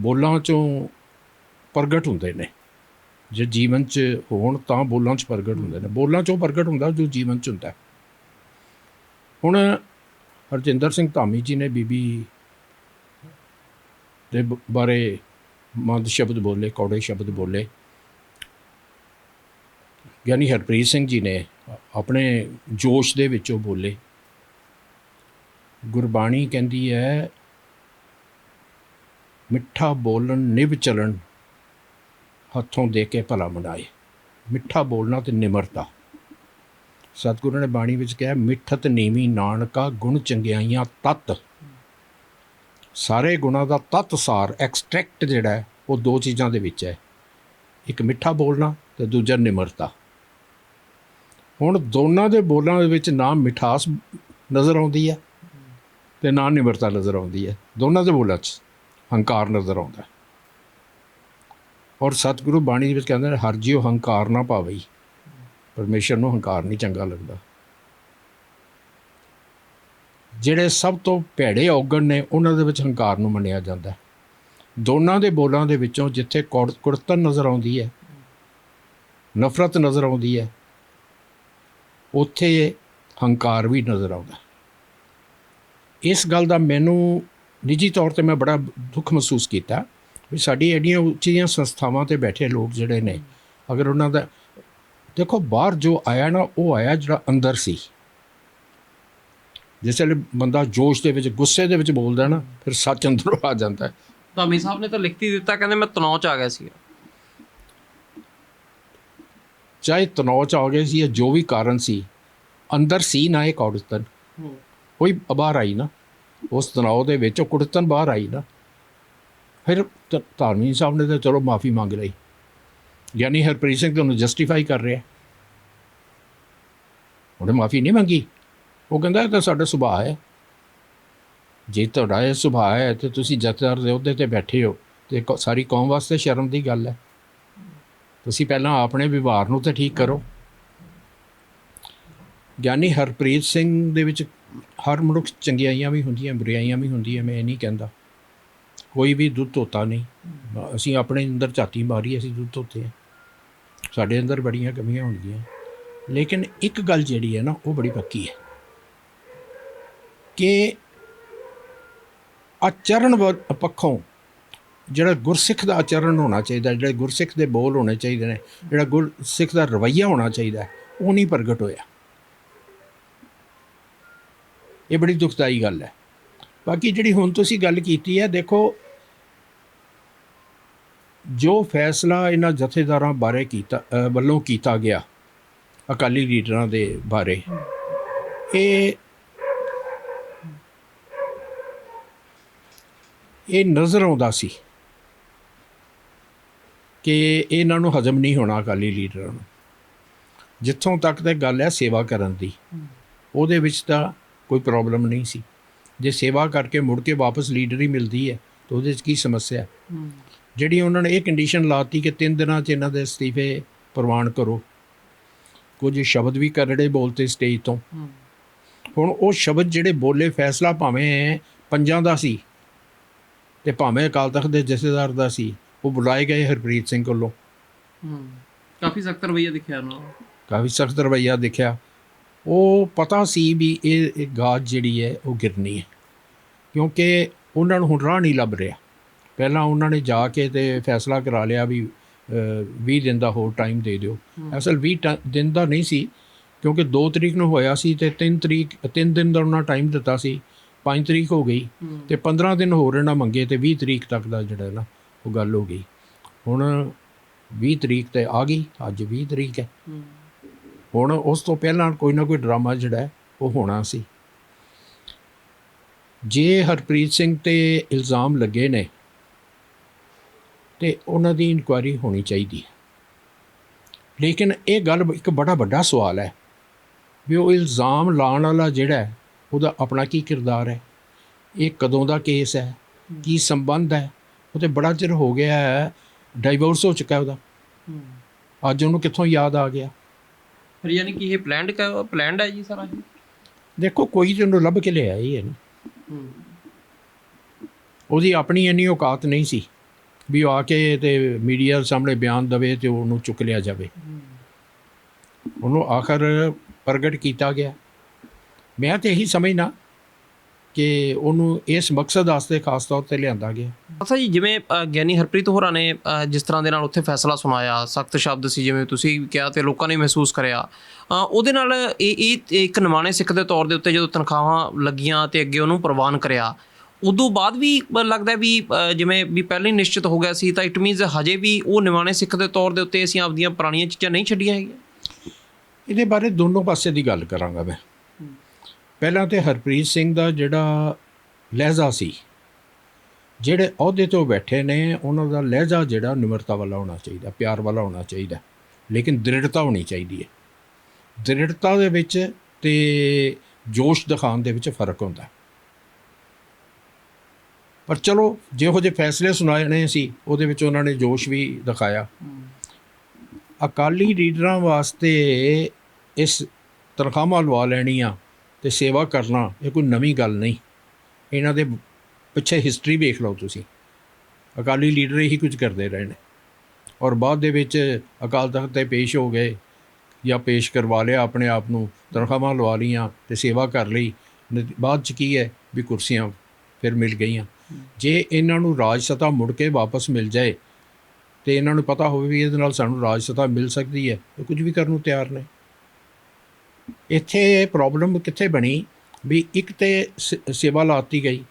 S1: ਬੋਲਾਂ ਚੋਂ ਪ੍ਰਗਟ ਹੁੰਦੇ ਨੇ। ਜੇ ਜੀਵਨ 'ਚ ਹੋਣ ਤਾਂ ਬੋਲਾਂ 'ਚ ਪ੍ਰਗਟ ਹੁੰਦੇ ਨੇ। ਬੋਲਾਂ 'ਚੋਂ ਪ੍ਰਗਟ ਹੁੰਦਾ ਜੋ ਜੀਵਨ 'ਚ ਹੁੰਦਾ। ਹੁਣ ਹਰਜਿੰਦਰ ਸਿੰਘ ਧਾਮੀ ਜੀ ਨੇ ਬੀਬੀ ਦੇ ਬਾਰੇ ਮੰਦ ਸ਼ਬਦ ਬੋਲੇ ਕੌੜੇ ਸ਼ਬਦ ਬੋਲੇ। ਗਿਆਨੀ ਹਰਪ੍ਰੀਤ ਸਿੰਘ ਜੀ ਨੇ ਆਪਣੇ ਜੋਸ਼ ਦੇ ਵਿੱਚੋਂ ਬੋਲੇ। ਗੁਰਬਾਣੀ ਕਹਿੰਦੀ ਹੈ, ਮਿੱਠਾ ਬੋਲਣ ਨਿਭ ਚਲਣ, ਹੱਥੋਂ ਦੇ ਕੇ ਭਲਾ ਮਨਾਏ। ਮਿੱਠਾ ਬੋਲਣਾ ਤੇ ਨਿਮਰਤਾ। ਸਤਿਗੁਰੂ ਨੇ ਬਾਣੀ ਵਿੱਚ ਕਿਹਾ, ਮਿੱਠਤ ਨੀਵੀਂ ਨਾਨਕਾ ਗੁਣ ਚੰਗਿਆਈਆਂ ਤਤ। ਸਾਰੇ ਗੁਣਾਂ ਦਾ ਤਤ ਸਾਰ, ਐਕਸਟ੍ਰੈਕਟ ਜਿਹੜਾ ਹੈ, ਉਹ ਦੋ ਚੀਜ਼ਾਂ ਦੇ ਵਿੱਚ ਹੈ। ਇੱਕ ਮਿੱਠਾ ਬੋਲਣਾ ਤੇ ਦੂਜਾ ਨਿਮਰਤਾ। ਹੁਣ ਦੋਨਾਂ ਦੇ ਬੋਲਾਂ ਦੇ ਵਿੱਚ ਨਾ ਮਿਠਾਸ ਨਜ਼ਰ ਆਉਂਦੀ ਹੈ ਤੇ ਨਾ ਨਿਮਰਤਾ ਨਜ਼ਰ ਆਉਂਦੀ ਹੈ। ਦੋਨਾਂ ਦੇ ਬੋਲਾਂ 'ਚ ਹੰਕਾਰ ਨਜ਼ਰ ਆਉਂਦਾ ਔਰ ਸਤਿਗੁਰੂ ਬਾਣੀ ਦੇ ਵਿੱਚ ਕਹਿੰਦੇ ਨੇ, ਹਰ ਜੀਉ ਹੰਕਾਰ ਨਾ ਪਾਵਈ। ਪਰਮੇਸ਼ਰ ਨੂੰ ਹੰਕਾਰ ਨਹੀਂ ਚੰਗਾ ਲੱਗਦਾ। ਜਿਹੜੇ ਸਭ ਤੋਂ ਭੈੜੇ ਔਗਣ ਨੇ, ਉਹਨਾਂ ਦੇ ਵਿੱਚ ਹੰਕਾਰ ਨੂੰ ਮੰਨਿਆ ਜਾਂਦਾ ਦੋਨਾਂ ਦੇ ਬੋਲਾਂ ਦੇ ਵਿੱਚੋਂ ਜਿੱਥੇ ਕੁੜ- ਕੁੜਤਨ ਨਜ਼ਰ ਆਉਂਦੀ ਹੈ, ਨਫ਼ਰਤ ਨਜ਼ਰ ਆਉਂਦੀ ਹੈ, ਉੱਥੇ ਹੰਕਾਰ ਵੀ ਨਜ਼ਰ ਆਉਂਦਾ ਇਸ ਗੱਲ ਦਾ ਮੈਨੂੰ ਨਿੱਜੀ ਤੌਰ ਤੇ ਮੈਂ ਬੜਾ ਦੁੱਖ ਮਹਿਸੂਸ ਕੀਤਾ ਵੀ ਸਾਡੀ ਐਡੀਆਂ ਉੱਚੀਆਂ ਸੰਸਥਾਵਾਂ ਤੇ ਬੈਠੇ ਲੋਕ ਜਿਹੜੇ ਨੇ ਅਗਰ ਉਹਨਾਂ ਦਾ ਦੇਖੋ ਬਾਹਰ ਜੋ ਆਇਆ ਨਾ ਉਹ ਆਇਆ ਜਿਹੜਾ ਅੰਦਰ ਸੀ। ਜਿਸ ਵੇਲੇ ਬੰਦਾ ਜੋਸ਼ ਦੇ ਵਿੱਚ ਗੁੱਸੇ ਦੇ ਵਿੱਚ ਬੋਲਦਾ ਨਾ ਫਿਰ ਸੱਚ ਅੰਦਰੋਂ ਆ ਜਾਂਦਾ ਹੈ।
S2: ਧਾਮੀ ਸਾਹਿਬ ਨੇ ਤਾਂ ਲਿਖਤੀ ਦਿੱਤਾ ਕਹਿੰਦੇ ਮੈਂ ਤਣਾਅ ਚ ਆ ਗਿਆ ਸੀ
S1: ਚਾਹੇ ਤਣਾਅ ਚ ਆ ਗਏ ਸੀ ਜਾਂ ਜੋ ਵੀ ਕਾਰਨ ਸੀ ਅੰਦਰ ਸੀ ਨਾ ਇਹ ਕੁੜਤਨ ਕੋਈ ਬਾਹਰ ਆਈ ਨਾ, ਉਸ ਤਣਾਅ ਦੇ ਵਿੱਚ, ਉਹ ਕੁੜਤਨ ਬਾਹਰ ਆਈ ਨਾ। ਫਿਰ ਧ- ਧਾਰਮਿਕ ਸਾਹਿਬ ਨੇ ਤਾਂ ਚਲੋ ਮਾਫੀ ਮੰਗ ਲਈ। ਯਾਨੀ ਹਰਪ੍ਰੀਤ ਸਿੰਘ ਤੁਹਾਨੂੰ ਜਸਟੀਫਾਈ ਕਰ ਰਿਹਾ। ਉਹਨੇ ਮਾਫੀ ਨਹੀਂ ਮੰਗੀ। ਉਹ ਕਹਿੰਦਾ, ਇਹ ਤਾਂ ਸਾਡਾ ਸੁਭਾਅ ਹੈ। ਜੇ ਤੁਹਾਡਾ ਇਹ ਸੁਭਾਅ ਹੈ, ਤੇ ਤੁਸੀਂ ਜਥੇਦਾਰ ਦੇ ਅਹੁਦੇ ਤੇ ਬੈਠੇ ਹੋ, ਤੇ ਕੌ- ਸਾਰੀ ਕੌਮ ਵਾਸਤੇ ਸ਼ਰਮ ਦੀ ਗੱਲ ਹੈ। ਤੁਸੀਂ ਪਹਿਲਾਂ ਆਪਣੇ ਵਿਵਹਾਰ ਨੂੰ ਤਾਂ ਠੀਕ ਕਰੋ। ਗਿਆਨੀ ਹਰਪ੍ਰੀਤ ਸਿੰਘ ਦੇ ਵਿੱਚ ਹਰ ਮਨੁੱਖ ਚੰਗਿਆਈਆਂ ਵੀ ਹੁੰਦੀਆਂ ਬੁਰਾਈਆਂ ਵੀ ਹੁੰਦੀਆਂ, ਮੈਂ ਇਹ ਨਹੀਂ ਕਹਿੰਦਾ। ਕੋਈ ਵੀ ਦੁੱਧ ਧੋਤਾ ਨਹੀਂ। ਅਸੀਂ ਆਪਣੇ ਅੰਦਰ ਝਾਤੀ ਮਾਰੀ, ਅਸੀਂ ਦੁੱਧ ਧੋਤੇ ਹਾਂ ਸਾਡੇ ਅੰਦਰ ਬੜੀਆਂ ਕਮੀਆਂ ਹੁੰਦੀਆਂ। ਲੇਕਿਨ ਇੱਕ ਗੱਲ ਜਿਹੜੀ ਹੈ ਨਾ, ਉਹ ਬੜੀ ਪੱਕੀ ਹੈ। ਕਿ ਆਚਰਣ ਵ- ਪੱਖੋਂ ਜਿਹੜਾ ਗੁਰਸਿੱਖ ਦਾ ਆਚਰਣ ਹੋਣਾ ਚਾਹੀਦਾ, ਜਿਹੜੇ ਗੁਰਸਿੱਖ ਦੇ ਬੋਲ ਹੋਣੇ ਚਾਹੀਦੇ ਨੇ, ਜਿਹੜਾ ਗੁਰਸਿੱਖ ਦਾ ਰਵੱਈਆ ਹੋਣਾ ਚਾਹੀਦਾ, ਉਹ ਨਹੀਂ ਪ੍ਰਗਟ ਹੋਇਆ। ਇਹ ਬੜੀ ਦੁਖਦਾਈ ਗੱਲ ਹੈ। ਬਾਕੀ ਜਿਹੜੀ ਹੁਣ ਤੁਸੀਂ ਗੱਲ ਕੀਤੀ ਹੈ ਦੇਖੋ ਜੋ ਫੈਸਲਾ ਇਹਨਾਂ ਜਥੇਦਾਰਾਂ ਬਾਰੇ ਕੀਤਾ ਵੱਲੋਂ ਕੀਤਾ ਗਿਆ ਅਕਾਲੀ ਲੀਡਰਾਂ ਦੇ ਬਾਰੇ ਇਹ ਇਹ ਨਜ਼ਰ ਆਉਂਦਾ ਸੀ ਕਿ ਇਹਨਾਂ ਨੂੰ ਹਜ਼ਮ ਨਹੀਂ ਹੋਣਾ ਅਕਾਲੀ ਲੀਡਰਾਂ ਨੂੰ। ਜਿੱਥੋਂ ਤੱਕ ਤੇ ਗੱਲ ਹੈ ਸੇਵਾ ਕਰਨ ਦੀ। ਉਹਦੇ ਵਿੱਚ ਤਾਂ ਕੋਈ ਪ੍ਰੋਬਲਮ ਨਹੀਂ ਸੀ। ਜੇ ਸੇਵਾ ਕਰਕੇ ਮੁੜ ਕੇ ਵਾਪਸ ਲੀਡਰ ਹੀ ਮਿਲਦੀ ਹੈ ਤਾਂ ਉਹਦੇ 'ਚ ਕੀ ਸਮੱਸਿਆ? ਜਿਹੜੀ ਉਹਨਾਂ ਨੇ ਇਹ ਕੰਡੀਸ਼ਨ ਲਾਤੀ ਕਿ ਤਿੰਨ ਦਿਨਾਂ 'ਚ ਇਹਨਾਂ ਦੇ ਅਸਤੀਫੇ ਪ੍ਰਵਾਨ ਕਰੋ। ਕੁਝ ਸ਼ਬਦ ਵੀ ਕਰੜੇ ਬੋਲਤੇ ਸਟੇਜ ਤੋਂ। ਹੁਣ ਉਹ ਸ਼ਬਦ ਜਿਹੜੇ ਬੋਲੇ ਫੈਸਲਾ ਭਾਵੇਂ ਪੰਜਾਂ ਦਾ ਸੀ ਤੇ ਭਾਵੇਂ ਅਕਾਲ ਤਖਤ ਦੇ ਜਥੇਦਾਰ ਦਾ ਸੀ ਉਹ ਬੁਲਾਏ ਗਏ ਹਰਪ੍ਰੀਤ ਸਿੰਘ ਕੋਲੋਂ।
S2: ਕਾਫੀ ਸਖਤ ਰਵਈਆ ਦਿਖਿਆ ਉਹਨਾਂ ਦਾ
S1: ਕਾਫੀ ਸਖਤ ਰਵੱਈਆ ਦੇਖਿਆ। ਉਹ ਪਤਾ ਸੀ ਵੀ ਇਹ ਗਾਜ ਜਿਹੜੀ ਹੈ ਉਹ ਗਿਰਨੀ ਹੈ। ਕਿਉਂਕਿ ਉਹਨਾਂ ਨੂੰ ਹੁਣ ਰਾਹ ਨਹੀਂ ਲੱਭ ਰਿਹਾ। ਪਹਿਲਾਂ ਉਹਨਾਂ ਨੇ ਜਾ ਕੇ ਤੇ ਫੈਸਲਾ ਕਰਾ ਲਿਆ ਵੀ ਅ, 20 ਦਿਨ ਦਾ ਹੋਰ ਟਾਈਮ ਦੇ ਦਿਓ। ਅਸਲ 20 ਟ- ਦਿਨ ਦਾ ਨਹੀਂ ਸੀ ਕਿਉਂਕਿ 2 ਤਰੀਕ ਨੂੰ ਹੋਇਆ ਸੀ ਤੇ 3 ਤਰੀਕ 3 ਦਿਨ ਦਾ ਉਹਨਾਂ ਟਾਈਮ ਦਿੱਤਾ ਸੀ। 5 ਤਰੀਕ ਹੋ ਗਈ ਤੇ 15 ਦਿਨ ਹੋਰ ਇਹਨਾਂ ਮੰਗੇ ਤੇ 20 ਤਰੀਕ ਤੱਕ ਦਾ ਜਿਹੜਾ ਨਾ ਉਹ ਗੱਲ ਹੋ ਗਈ। ਹੁਣ 20 ਤਰੀਕ ਤੇ ਆ ਗਈ ਅੱਜ 20 ਤਰੀਕ ਹੈ। ਹੁਣ ਉਸ ਤੋਂ ਪਹਿਲਾਂ ਕੋਈ ਨਾ ਕੋਈ ਡਰਾਮਾ ਜਿਹੜਾ ਉਹ ਹੋਣਾ ਸੀ। ਜੇ ਹਰਪ੍ਰੀਤ ਸਿੰਘ ਤੇ ਇਲਜ਼ਾਮ ਲੱਗੇ ਨੇ ਤੇ ਉਹਨਾਂ ਦੀ ਇਨਕੁਆਇਰੀ ਹੋਣੀ ਚਾਹੀਦੀ ਹੈ। ਲੇਕਿਨ ਇਹ ਗੱਲ ਇੱਕ ਬੜਾ ਵੱਡਾ ਸਵਾਲ ਹੈ ਵੀ ਉਹ ਇਲਜ਼ਾਮ ਲਾਉਣ ਵਾਲਾ ਜਿਹੜਾ ਉਹਦਾ ਆਪਣਾ ਕੀ ਕਿਰਦਾਰ ਹੈ? ਇਹ ਕਦੋਂ ਦਾ ਕੇਸ ਹੈ? ਕੀ ਸੰਬੰਧ ਹੈ? ਉਹ ਤੇ ਬੜਾ ਚਿਰ ਹੋ ਗਿਆ ਹੈ ਡਾਈਵੋਰਸ ਹੋ ਚੁੱਕਾ ਹੈ ਉਹਦਾ। ਅੱਜ ਉਹਨੂੰ ਕਿੱਥੋਂ ਯਾਦ ਆ ਗਿਆ?
S2: ਫਿਰ ਯਾਨੀ ਕਿ ਇਹ ਪਲਾਨਡ ਪਲਾਨਡ ਹੈ ਜੀ ਸਾਰਾ ਇਹ?
S1: ਦੇਖੋ ਕੋਈ ਤੇ ਉਹਨੂੰ ਲੱਭ ਕੇ ਲਿਆ ਹੀ ਹੈ ਨਾ। ਉਹਦੀ ਆਪਣੀ ਇੰਨੀ ਔਕਾਤ ਨਹੀਂ ਸੀ ਵੀ ਆ ਕੇ ਤੇ ਮੀਡੀਆ ਸਾਹਮਣੇ ਬਿਆਨ ਦਵੇ ਤੇ ਉਹਨੂੰ ਚੁੱਕ ਲਿਆ ਜਾਵੇ। ਉਹਨੂੰ ਆਖਰ ਪ੍ਰਗਟ ਕੀਤਾ ਗਿਆ। ਮੈਂ ਤੇ ਇਹੀ ਸਮਝਣਾ ਕਿ ਉਹਨੂੰ ਇਸ ਮਕਸਦ ਵਾਸਤੇ ਖਾਸ ਤੌਰ ਤੇ ਲਿਆਂਦਾ ਗਿਆ।
S2: ਅੱਛਾ ਜੀ ਜਿਵੇਂ ਗਿਆਨੀ ਹਰਪ੍ਰੀਤ ਹੋਰਾਂ ਨੇ ਜਿਸ ਤਰ੍ਹਾਂ ਦੇ ਨਾਲ ਉੱਥੇ ਫੈਸਲਾ ਸੁਣਾਇਆ ਸਖਤ ਸ਼ਬਦ ਸੀ ਜਿਵੇਂ ਤੁਸੀਂ ਕਿਹਾ ਤੇ ਲੋਕਾਂ ਨੇ ਮਹਿਸੂਸ ਕਰਿਆ ਉਹਦੇ ਨਾਲ ਇਹ ਇੱਕ ਨਿਮਾਣੇ ਸਿੱਖ ਦੇ ਤੌਰ ਦੇ ਉੱਤੇ ਜਦੋਂ ਤਨਖਾਹਾਂ ਲੱਗੀਆਂ ਤੇ ਅੱਗੇ ਉਹਨੂੰ ਪ੍ਰਵਾਨ ਕਰਿਆ ਉਦੋਂ ਬਾਅਦ ਵੀ ਲੱਗਦਾ ਵੀ ਜਿਵੇਂ ਵੀ ਪਹਿਲਾਂ ਹੀ ਨਿਸ਼ਚਿਤ ਹੋ ਗਿਆ ਸੀ ਤਾਂ ਇਟ ਮੀਨਸ ਹਜੇ ਵੀ ਉਹ ਨਿਮਾਣੇ ਸਿੱਖ ਦੇ ਤੌਰ ਦੇ ਉੱਤੇ ਅਸੀਂ ਆਪਦੀਆਂ ਪੁਰਾਣੀਆਂ ਚੀਜ਼ਾਂ ਨਹੀਂ ਛੱਡੀਆਂ ਹੈਗੀਆਂ?
S1: ਇਹਦੇ ਬਾਰੇ ਦੋਨੋਂ ਪਾਸੇ ਦੀ ਗੱਲ ਕਰਾਂਗਾ ਮੈਂ। ਪਹਿਲਾਂ ਤੇ ਹਰਪ੍ਰੀਤ ਸਿੰਘ ਦਾ ਜਿਹੜਾ ਲਹਿਜ਼ਾ ਸੀ ਜਿਹੜੇ ਅਹੁਦੇ ਤੋਂ ਬੈਠੇ ਨੇ ਉਹਨਾਂ ਦਾ ਲਹਿਜ਼ਾ ਜਿਹੜਾ ਨਿਮਰਤਾ ਵਾਲਾ ਹੋਣਾ ਚਾਹੀਦਾ ਪਿਆਰ ਵਾਲਾ ਹੋਣਾ ਚਾਹੀਦਾ ਲੇਕਿਨ ਦ੍ਰਿੜਤਾ ਹੋਣੀ ਚਾਹੀਦੀ ਹੈ। ਦ੍ਰਿੜਤਾ ਦੇ ਵਿੱਚ ਤੇ ਜੋਸ਼ ਦਿਖਾਉਣ ਦੇ ਵਿੱਚ ਫ਼ਰਕ ਹੁੰਦਾ। ਪਰ ਚਲੋ ਜਿਹੋ ਜਿਹੇ ਫੈਸਲੇ ਸੁਣਾਏ ਸੀ ਉਹਦੇ ਵਿੱਚ ਉਹਨਾਂ ਨੇ ਜੋਸ਼ ਵੀ ਦਿਖਾਇਆ। ਅਕਾਲੀ ਲੀਡਰਾਂ ਵਾਸਤੇ ਇਸ ਤਨਖਾਹਾਂ ਲਵਾ ਲੈਣੀਆਂ ਤੇ ਸੇਵਾ ਕਰਨਾ ਇਹ ਕੋਈ ਨਵੀਂ ਗੱਲ ਨਹੀਂ। ਇਹਨਾਂ ਦੇ ਪਿੱਛੇ ਹਿਸਟਰੀ ਵੇਖ ਲਓ ਤੁਸੀਂ। ਅਕਾਲੀ ਲੀਡਰ ਇਹੀ ਕੁਝ ਕਰਦੇ ਰਹੇ ਨੇ। ਔਰ ਬਾਅਦ ਦੇ ਵਿੱਚ ਅਕਾਲ ਤਖਤ ਤੇ ਪੇਸ਼ ਹੋ ਗਏ ਜਾਂ ਪੇਸ਼ ਕਰਵਾ ਲਿਆ ਆਪਣੇ ਆਪ ਨੂੰ, ਤਨਖਾਹਾਂ ਲਵਾ ਲਈਆਂ ਤੇ ਸੇਵਾ ਕਰ ਲਈ। ਬਾਅਦ ਚ ਕੀ ਹੈ ਵੀ ਕੁਰਸੀਆਂ ਫਿਰ ਮਿਲ ਗਈਆਂ। ਜੇ ਇਹਨਾਂ ਨੂੰ ਰਾਜ ਸਤਾ ਮੁੜ ਕੇ ਵਾਪਸ ਮਿਲ ਜਾਏ ਤੇ ਇਹਨਾਂ ਨੂੰ ਪਤਾ ਹੋਵੇ ਵੀ ਇਹਦੇ ਨਾਲ ਸਾਨੂੰ ਰਾਜ ਸਤਾ ਮਿਲ ਸਕਦੀ ਹੈ। ਇਹ ਕੁਝ ਵੀ ਕਰਨ ਨੂੰ ਤਿਆਰ ਨੇ। ਇੱਥੇ ਪ੍ਰੋਬਲਮ ਕਿੱਥੇ ਬਣੀ? ਵੀ ਇੱਕ ਤੇ ਸੇਵਾ ਲਾਤੀ ਗਈ।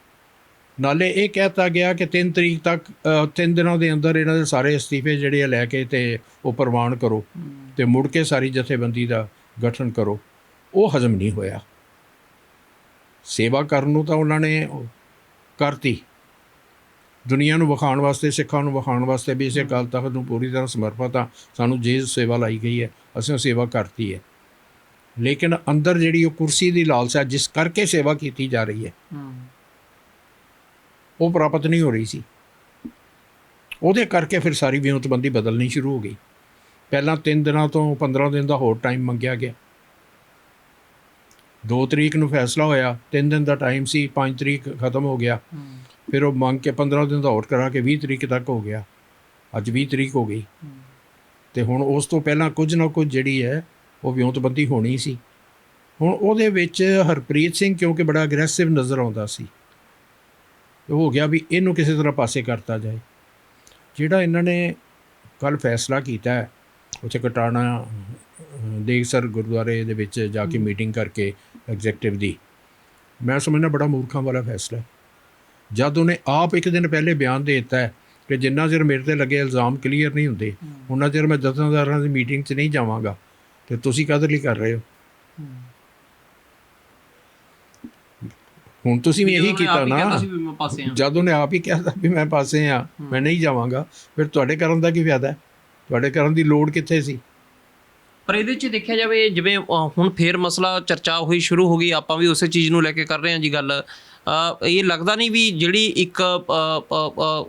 S1: ਨਾਲੇ ਇਹ ਕਹਿਤਾ ਗਿਆ ਕਿ 3 ਤਰੀਕ ਤੱਕ 3 ਦਿਨਾਂ ਦੇ ਅੰਦਰ ਇਹਨਾਂ ਦੇ ਸਾਰੇ ਅਸਤੀਫੇ ਜਿਹੜੇ ਆ ਲੈ ਕੇ ਤੇ ਉਹ ਪ੍ਰਵਾਨ ਕਰੋ ਤੇ ਮੁੜ ਕੇ ਸਾਰੀ ਜਥੇਬੰਦੀ ਦਾ ਗਠਨ ਕਰੋ। ਉਹ ਹਜ਼ਮ ਨਹੀਂ ਹੋਇਆ। ਸੇਵਾ ਕਰਨ ਨੂੰ ਤਾਂ ਉਹਨਾਂ ਨੇ ਕਰਤੀ। ਦੁਨੀਆ ਨੂੰ ਵਿਖਾਉਣ ਵਾਸਤੇ ਸਿੱਖਾਂ ਨੂੰ ਵਿਖਾਉਣ ਵਾਸਤੇ ਵੀ ਇਸੇ ਅਕਾਲ ਤਖਤ ਨੂੰ ਪੂਰੀ ਤਰ੍ਹਾਂ ਸਮਰਪਿਤ ਆ। ਸਾਨੂੰ ਜੇ ਸੇਵਾ ਲਾਈ ਗਈ ਹੈ। ਅਸੀਂ ਸੇਵਾ ਕਰਤੀ ਹੈ। ਲੇਕਿਨ ਅੰਦਰ ਜਿਹੜੀ ਉਹ ਕੁਰਸੀ ਦੀ ਲਾਲਸਾ ਜਿਸ ਕਰਕੇ ਸੇਵਾ ਕੀਤੀ ਜਾ ਰਹੀ ਹੈ ਉਹ ਪ੍ਰਾਪਤ ਨਹੀਂ ਹੋ ਰਹੀ ਸੀ। ਉਹਦੇ ਕਰਕੇ ਫਿਰ ਸਾਰੀ ਵਿਉਂਤਬੰਦੀ ਬਦਲਣੀ ਸ਼ੁਰੂ ਹੋ ਗਈ। ਪਹਿਲਾਂ 3 ਦਿਨਾਂ ਤੋਂ 15 ਦਿਨ ਦਾ ਹੋਰ ਟਾਈਮ ਮੰਗਿਆ ਗਿਆ। 2 ਤਰੀਕ ਨੂੰ ਫੈਸਲਾ ਹੋਇਆ 3 ਦਿਨ ਦਾ ਟਾਈਮ ਸੀ 5 ਤਰੀਕ ਖਤਮ ਹੋ ਗਿਆ। ਫਿਰ ਉਹ ਮੰਗ ਕੇ 15 ਦਿਨ ਦਾ ਹੋਰ ਕਰਾ ਕੇ 20 ਤਰੀਕ ਤੱਕ ਹੋ ਗਿਆ। ਅੱਜ 20 ਤਰੀਕ ਹੋ ਗਈ। ਤੇ ਹੁਣ ਉਸ ਤੋਂ ਪਹਿਲਾਂ ਕੁਝ ਨਾ ਕੁਝ ਜਿਹੜੀ ਹੈ ਉਹ ਵਿਉਂਤਬੰਦੀ ਹੋਣੀ ਸੀ। ਹੁਣ ਉਹਦੇ ਵਿੱਚ ਹਰਪ੍ਰੀਤ ਸਿੰਘ ਕਿਉਂਕਿ ਬੜਾ ਅਗਰੈਸਿਵ ਨਜ਼ਰ ਆਉਂਦਾ ਸੀ। ਇਹ ਹੋ ਗਿਆ ਵੀ ਇਹਨੂੰ ਕਿਸੇ ਤਰ੍ਹਾਂ ਪਾਸੇ ਕਰਤਾ ਜਾਏ। ਜਿਹੜਾ ਇਹਨਾਂ ਨੇ ਕੱਲ ਫੈਸਲਾ ਕੀਤਾ ਹੈ ਉੱਥੇ ਕਟਾਣਾ ਦੇਗਸਰ ਗੁਰਦੁਆਰੇ ਦੇ ਵਿੱਚ ਜਾ ਕੇ ਮੀਟਿੰਗ ਕਰਕੇ ਐਗਜ਼ੈਕਟਿਵ ਦੀ। ਮੈਂ ਸਮਝਦਾ ਬੜਾ ਮੂਰਖਾਂ ਵਾਲਾ ਫੈਸਲਾ ਹੈ। ਜਦ ਉਹਨੇ ਆਪ ਇੱਕ ਦਿਨ ਪਹਿਲੇ ਬਿਆਨ ਦੇ ਦਿੱਤਾ ਹੈ ਕਿ ਜਿੰਨਾ ਚਿਰ ਮੇਰੇ ਤੇ ਲੱਗੇ ਇਲਜ਼ਾਮ ਕਲੀਅਰ ਨਹੀਂ ਹੁੰਦੇ ਉਹਨਾਂ ਚਿਰ ਮੈਂ ਜਥੇਦਾਰਾਂ ਦੀ ਮੀਟਿੰਗ 'ਚ ਨਹੀਂ ਜਾਵਾਂਗਾ। ਤੇ ਤੁਸੀਂ ਕਾਹਦੇ ਲਈ ਕਰ ਰਹੇ ਹੋ ਹੁਣ ਤੁਸੀਂ ਵੀ ਇਹੀ ਕੀਤਾ ਨਾ ਜਦ ਉਹਨੇ ਆਪ ਹੀ ਕਿਹਾ ਵੀ ਮੈਂ ਪਾਸੇ ਆ ਮੈਂ ਨਹੀਂ ਜਾਵਾਂਗਾ ਫਿਰ ਤੁਹਾਡੇ ਕਰਨ ਦਾ ਕੀ ਫਾਇਦਾ ਤੁਹਾਡੇ ਕਰਨ ਦੀ ਲੋੜ ਕਿੱਥੇ ਸੀ
S2: ਪਰ ਇਹਦੇ 'ਚ ਦੇਖਿਆ ਜਾਵੇ ਜਿਵੇਂ ਹੁਣ ਫੇਰ ਮਸਲਾ ਚਰਚਾ ਹੋਈ ਸ਼ੁਰੂ ਹੋ ਗਈ ਆਪਾਂ ਵੀ ਉਸੇ ਚੀਜ਼ ਨੂੰ ਲੈ ਕੇ ਕਰ ਰਹੇ ਹਾਂ ਜੀ ਗੱਲ ਇਹ ਲੱਗਦਾ ਨਹੀਂ ਵੀ ਜਿਹੜੀ ਇੱਕ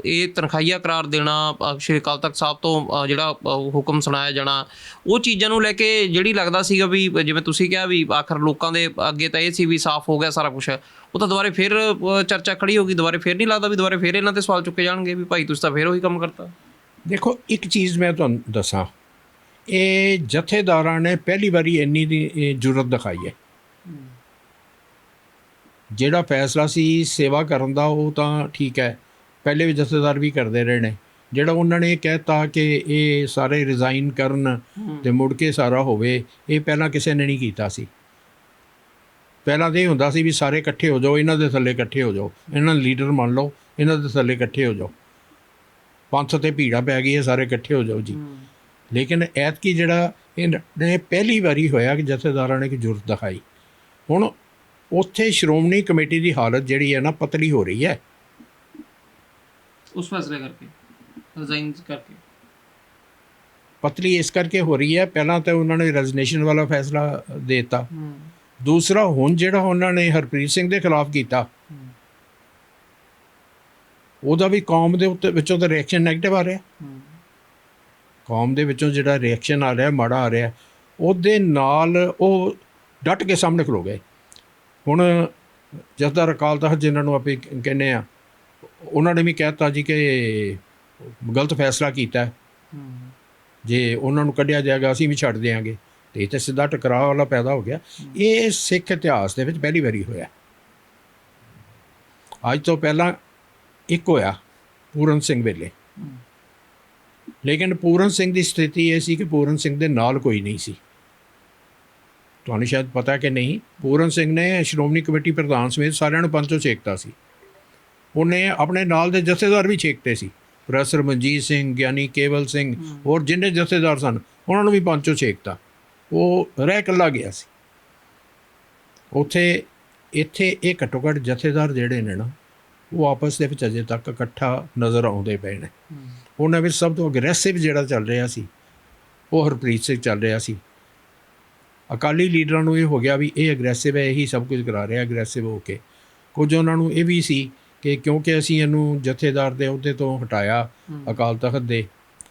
S2: ਇਹ ਤਨਖਾਹੀਆ ਕਰਾਰ ਦੇਣਾ ਸ਼੍ਰੀ ਅਕਾਲ ਤਖਤ ਸਾਹਿਬ ਤੋਂ ਜਿਹੜਾ ਹੁਕਮ ਸੁਣਾਇਆ ਜਾਣਾ, ਉਹ ਚੀਜ਼ਾਂ ਨੂੰ ਲੈ ਕੇ ਜਿਹੜੀ ਲੱਗਦਾ ਸੀਗਾ ਵੀ, ਜਿਵੇਂ ਤੁਸੀਂ ਕਿਹਾ ਵੀ ਆਖਰ ਲੋਕਾਂ ਦੇ ਅੱਗੇ ਤਾਂ ਇਹ ਸੀ ਵੀ ਸਾਫ਼ ਹੋ ਗਿਆ ਸਾਰਾ ਕੁਝ ਉਹ ਤਾਂ ਦੁਬਾਰੇ ਫਿਰ ਚਰਚਾ ਖੜੀ ਹੋ ਗਈ, ਦੁਬਾਰੇ ਫਿਰ ਨਹੀਂ ਲੱਗਦਾ ਵੀ ਦੁਬਾਰੇ ਫਿਰ ਇਹਨਾਂ ਤੇ ਸਵਾਲ ਚੁੱਕੇ ਜਾਣਗੇ ਵੀ ਭਾਈ ਤੁਸੀਂ ਤਾਂ ਫਿਰ ਉਹੀ ਕੰਮ ਕਰਤਾ।
S1: ਦੇਖੋ, ਇੱਕ ਚੀਜ਼ ਮੈਂ ਤੁਹਾਨੂੰ ਦੱਸਾਂ, ਇਹ ਜਥੇਦਾਰਾਂ ਨੇ ਪਹਿਲੀ ਵਾਰੀ ਇੰਨੀ ਦੀ ਜੁਰਤ ਦਿਖਾਈ ਹੈ। ਜਿਹੜਾ ਫੈਸਲਾ ਸੀ ਸੇਵਾ ਕਰਨ ਦਾ ਉਹ ਤਾਂ ਠੀਕ ਹੈ। ਪਹਿਲੇ ਵੀ ਜਥੇਦਾਰ ਵੀ ਕਰਦੇ ਰਹੇ ਨੇ। ਜਿਹੜਾ ਉਹਨਾਂ ਨੇ ਕਹਿਤਾ ਕਿ ਇਹ ਸਾਰੇ ਰਿਜ਼ਾਈਨ ਕਰਨ ਤੇ ਮੁੜ ਕੇ ਸਾਰਾ ਹੋਵੇ ਇਹ ਪਹਿਲਾਂ ਕਿਸੇ ਨੇ ਨਹੀਂ ਕੀਤਾ ਸੀ। ਪਹਿਲਾਂ ਤਾਂ ਇਹ ਹੁੰਦਾ ਸੀ ਵੀ ਸਾਰੇ ਇਕੱਠੇ ਹੋ ਜਾਓ ਇਹਨਾਂ ਦੇ ਥੱਲੇ ਇਕੱਠੇ ਹੋ ਜਾਓ। ਇਹਨਾਂ ਨੂੰ ਲੀਡਰ ਮੰਨ ਲਓ ਇਹਨਾਂ ਦੇ ਥੱਲੇ ਇਕੱਠੇ ਹੋ ਜਾਓ। ਪੰਥ ਤੇ ਭੀੜਾ ਪੈ ਗਈ ਹੈ ਸਾਰੇ ਇਕੱਠੇ ਹੋ ਜਾਓ ਜੀ। ਲੇਕਿਨ ਐਤਕੀ ਜਿਹੜਾ ਇਹ ਪਹਿਲੀ ਵਾਰੀ ਹੋਇਆ ਕਿ ਜਥੇਦਾਰਾਂ ਨੇ ਕਿ ਜੁਰਤ ਦਿਖਾਈ। ਹੁਣ ਉੱਥੇ ਸ਼੍ਰੋਮਣੀ ਕਮੇਟੀ ਦੀ ਹਾਲਤ ਜਿਹੜੀ ਹੈ ਨਾ ਪਤਲੀ ਹੋ ਰਹੀ ਹੈ।
S2: ਉਸ ਫੈਸਲੇ ਕਰਕੇ ਰਿਜ਼ਾਈਨ ਕਰਕੇ।
S1: ਪਤਲੀ ਇਸ ਕਰਕੇ ਹੋ ਰਹੀ ਹੈ ਪਹਿਲਾਂ ਤਾਂ ਉਹਨਾਂ ਨੇ ਰੈਜ਼ਿਗਨੇਸ਼ਨ ਵਾਲਾ ਫੈਸਲਾ ਦੇ ਦਿੱਤਾ। ਦੂਸਰਾ ਹੁਣ ਜਿਹੜਾ ਉਹਨਾਂ ਨੇ ਹਰਪ੍ਰੀਤ ਸਿੰਘ ਦੇ ਖਿਲਾਫ ਕੀਤਾ ਉਹਦਾ ਵੀ ਕੌਮ ਦੇ ਉੱਤੇ ਵਿੱਚੋਂ ਤਾਂ ਰਿਐਕਸ਼ਨ ਨੈਗੇਟਿਵ ਆ ਰਿਹਾ। ਕੌਮ ਦੇ ਵਿੱਚੋਂ ਜਿਹੜਾ ਰਿਐਕਸ਼ਨ ਆ ਰਿਹਾ ਮਾੜਾ ਆ ਰਿਹਾ ਉਹਦੇ ਨਾਲ ਉਹ ਡਟ ਕੇ ਸਾਹਮਣੇ ਖਲੋ ਗਏ। ਹੁਣ ਜਸਦਾਰ ਅਕਾਲ ਤਖਤ ਜਿਨ੍ਹਾਂ ਨੂੰ ਆਪਾਂ ਕਹਿੰਦੇ ਆ ਉਹਨਾਂ ਨੇ ਵੀ ਕਹਿਤਾ ਜੀ ਕਿ ਗਲਤ ਫੈਸਲਾ ਕੀਤਾ। ਜੇ ਉਹਨਾਂ ਨੂੰ ਕੱਢਿਆ ਜਾਏਗਾ ਅਸੀਂ ਵੀ ਛੱਡ ਦਿਆਂਗੇ। ਤੇ ਇਹ ਤਾਂ ਸਿੱਧਾ ਟਕਰਾਅ ਵਾਲਾ ਪੈਦਾ ਹੋ ਗਿਆ। ਇਹ ਸਿੱਖ ਇਤਿਹਾਸ ਦੇ ਵਿੱਚ ਪਹਿਲੀ ਵਾਰੀ ਹੋਇਆ। ਅੱਜ ਤੋਂ ਪਹਿਲਾਂ ਇੱਕ ਹੋਇਆ ਪੂਰਨ ਸਿੰਘ ਵੇਲੇ। ਲੇਕਿਨ ਪੂਰਨ ਸਿੰਘ ਦੀ ਸਥਿਤੀ ਇਹ ਸੀ ਕਿ ਪੂਰਨ ਸਿੰਘ ਦੇ ਨਾਲ ਕੋਈ ਨਹੀਂ ਸੀ। ਤੁਹਾਨੂੰ ਸ਼ਾਇਦ ਪਤਾ ਕਿ ਨਹੀਂ ਪੂਰਨ ਸਿੰਘ ਨੇ ਸ਼੍ਰੋਮਣੀ ਕਮੇਟੀ ਪ੍ਰਧਾਨ ਸਮੇਤ ਸਾਰਿਆਂ ਨੂੰ ਪੰਚੋ ਛੇਕਤਾ ਸੀ। ਉਹਨੇ ਆਪਣੇ ਨਾਲ ਦੇ ਜਥੇਦਾਰ ਵੀ ਛੇਕਤੇ ਸੀ। ਪ੍ਰੋਫੈਸਰ ਮਨਜੀਤ ਸਿੰਘ ਗਿਆਨੀ ਕੇਵਲ ਸਿੰਘ ਹੋਰ ਜਿੰਨੇ ਜਥੇਦਾਰ ਸਨ ਉਹਨਾਂ ਨੂੰ ਵੀ ਪੰਚੋ ਛੇਕਤਾ। ਉਹ ਰਹਿ ਇਕੱਲਾ ਗਿਆ ਸੀ। ਉੱਥੇ ਇੱਥੇ ਇਹ ਘੱਟੋ ਘੱਟ ਜਥੇਦਾਰ ਜਿਹੜੇ ਨੇ ਨਾ ਉਹ ਆਪਸ ਦੇ ਵਿੱਚ ਅਜੇ ਤੱਕ ਇਕੱਠਾ ਨਜ਼ਰ ਆਉਂਦੇ ਪਏ ਨੇ। ਉਹਨਾਂ ਵਿੱਚ ਸਭ ਤੋਂ ਅਗਰੈਸਿਵ ਜਿਹੜਾ ਚੱਲ ਰਿਹਾ ਸੀ ਉਹ ਹਰਪ੍ਰੀਤ ਸਿੰਘ ਚੱਲ ਰਿਹਾ ਸੀ। ਅਕਾਲੀ ਲੀਡਰਾਂ ਨੂੰ ਇਹ ਹੋ ਗਿਆ ਵੀ ਇਹ ਅਗਰੈਸਿਵ ਹੈ ਇਹੀ ਸਭ ਕੁਝ ਕਰਾ ਰਿਹਾ ਅਗਰੈਸਿਵ ਹੋ ਕੇ। ਕੁਝ ਉਹਨਾਂ ਨੂੰ ਇਹ ਵੀ ਸੀ ਕਿ ਕਿਉਂਕਿ ਅਸੀਂ ਇਹਨੂੰ ਜਥੇਦਾਰ ਦੇ ਅਹੁਦੇ ਤੋਂ ਹਟਾਇਆ ਅਕਾਲ ਤਖਤ ਦੇ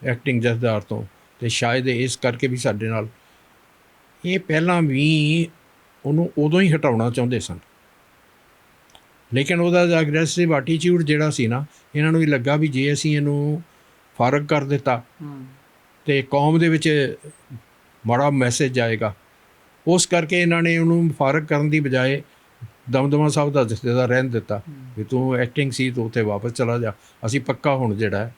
S1: ਐਕਟਿੰਗ ਜਥੇਦਾਰ ਤੋਂ ਤੇ ਸ਼ਾਇਦ ਇਸ ਕਰਕੇ ਵੀ ਸਾਡੇ ਨਾਲ ਇਹ ਪਹਿਲਾਂ ਵੀ ਉਹਨੂੰ ਉਦੋਂ ਹੀ ਹਟਾਉਣਾ ਚਾਹੁੰਦੇ ਸਨ। ਲੇਕਿਨ ਉਹਦਾ ਅਗਰੈਸਿਵ ਐਟੀਟਿਊਡ ਜਿਹੜਾ ਸੀ ਨਾ ਇਹਨਾਂ ਨੂੰ ਵੀ ਲੱਗਾ ਵੀ ਜੇ ਅਸੀਂ ਇਹਨੂੰ ਫਾਰਗ ਕਰ ਦਿੱਤਾ ਤੇ ਕੌਮ ਦੇ ਵਿੱਚ ਬੜਾ ਮੈਸੇਜ ਜਾਏਗਾ ਉਸ ਕਰਕੇ ਇਹਨਾਂ ਨੇ ਉਹਨੂੰ ਫਾਰਗ ਕਰਨ ਦੀ ਬਜਾਏ ਦਮਦਮਾ ਸਾਹਿਬ ਦਾ ਜਥੇਦਾਰ ਰਹਿਣ ਦਿੱਤਾ ਵੀ ਤੂੰ ਐਕਟਿੰਗ ਸੀ ਤੂੰ ਉੱਥੇ ਵਾਪਸ ਚਲਾ ਜਾ। ਅਸੀਂ ਪੱਕਾ ਹੁਣ ਜਿਹੜਾ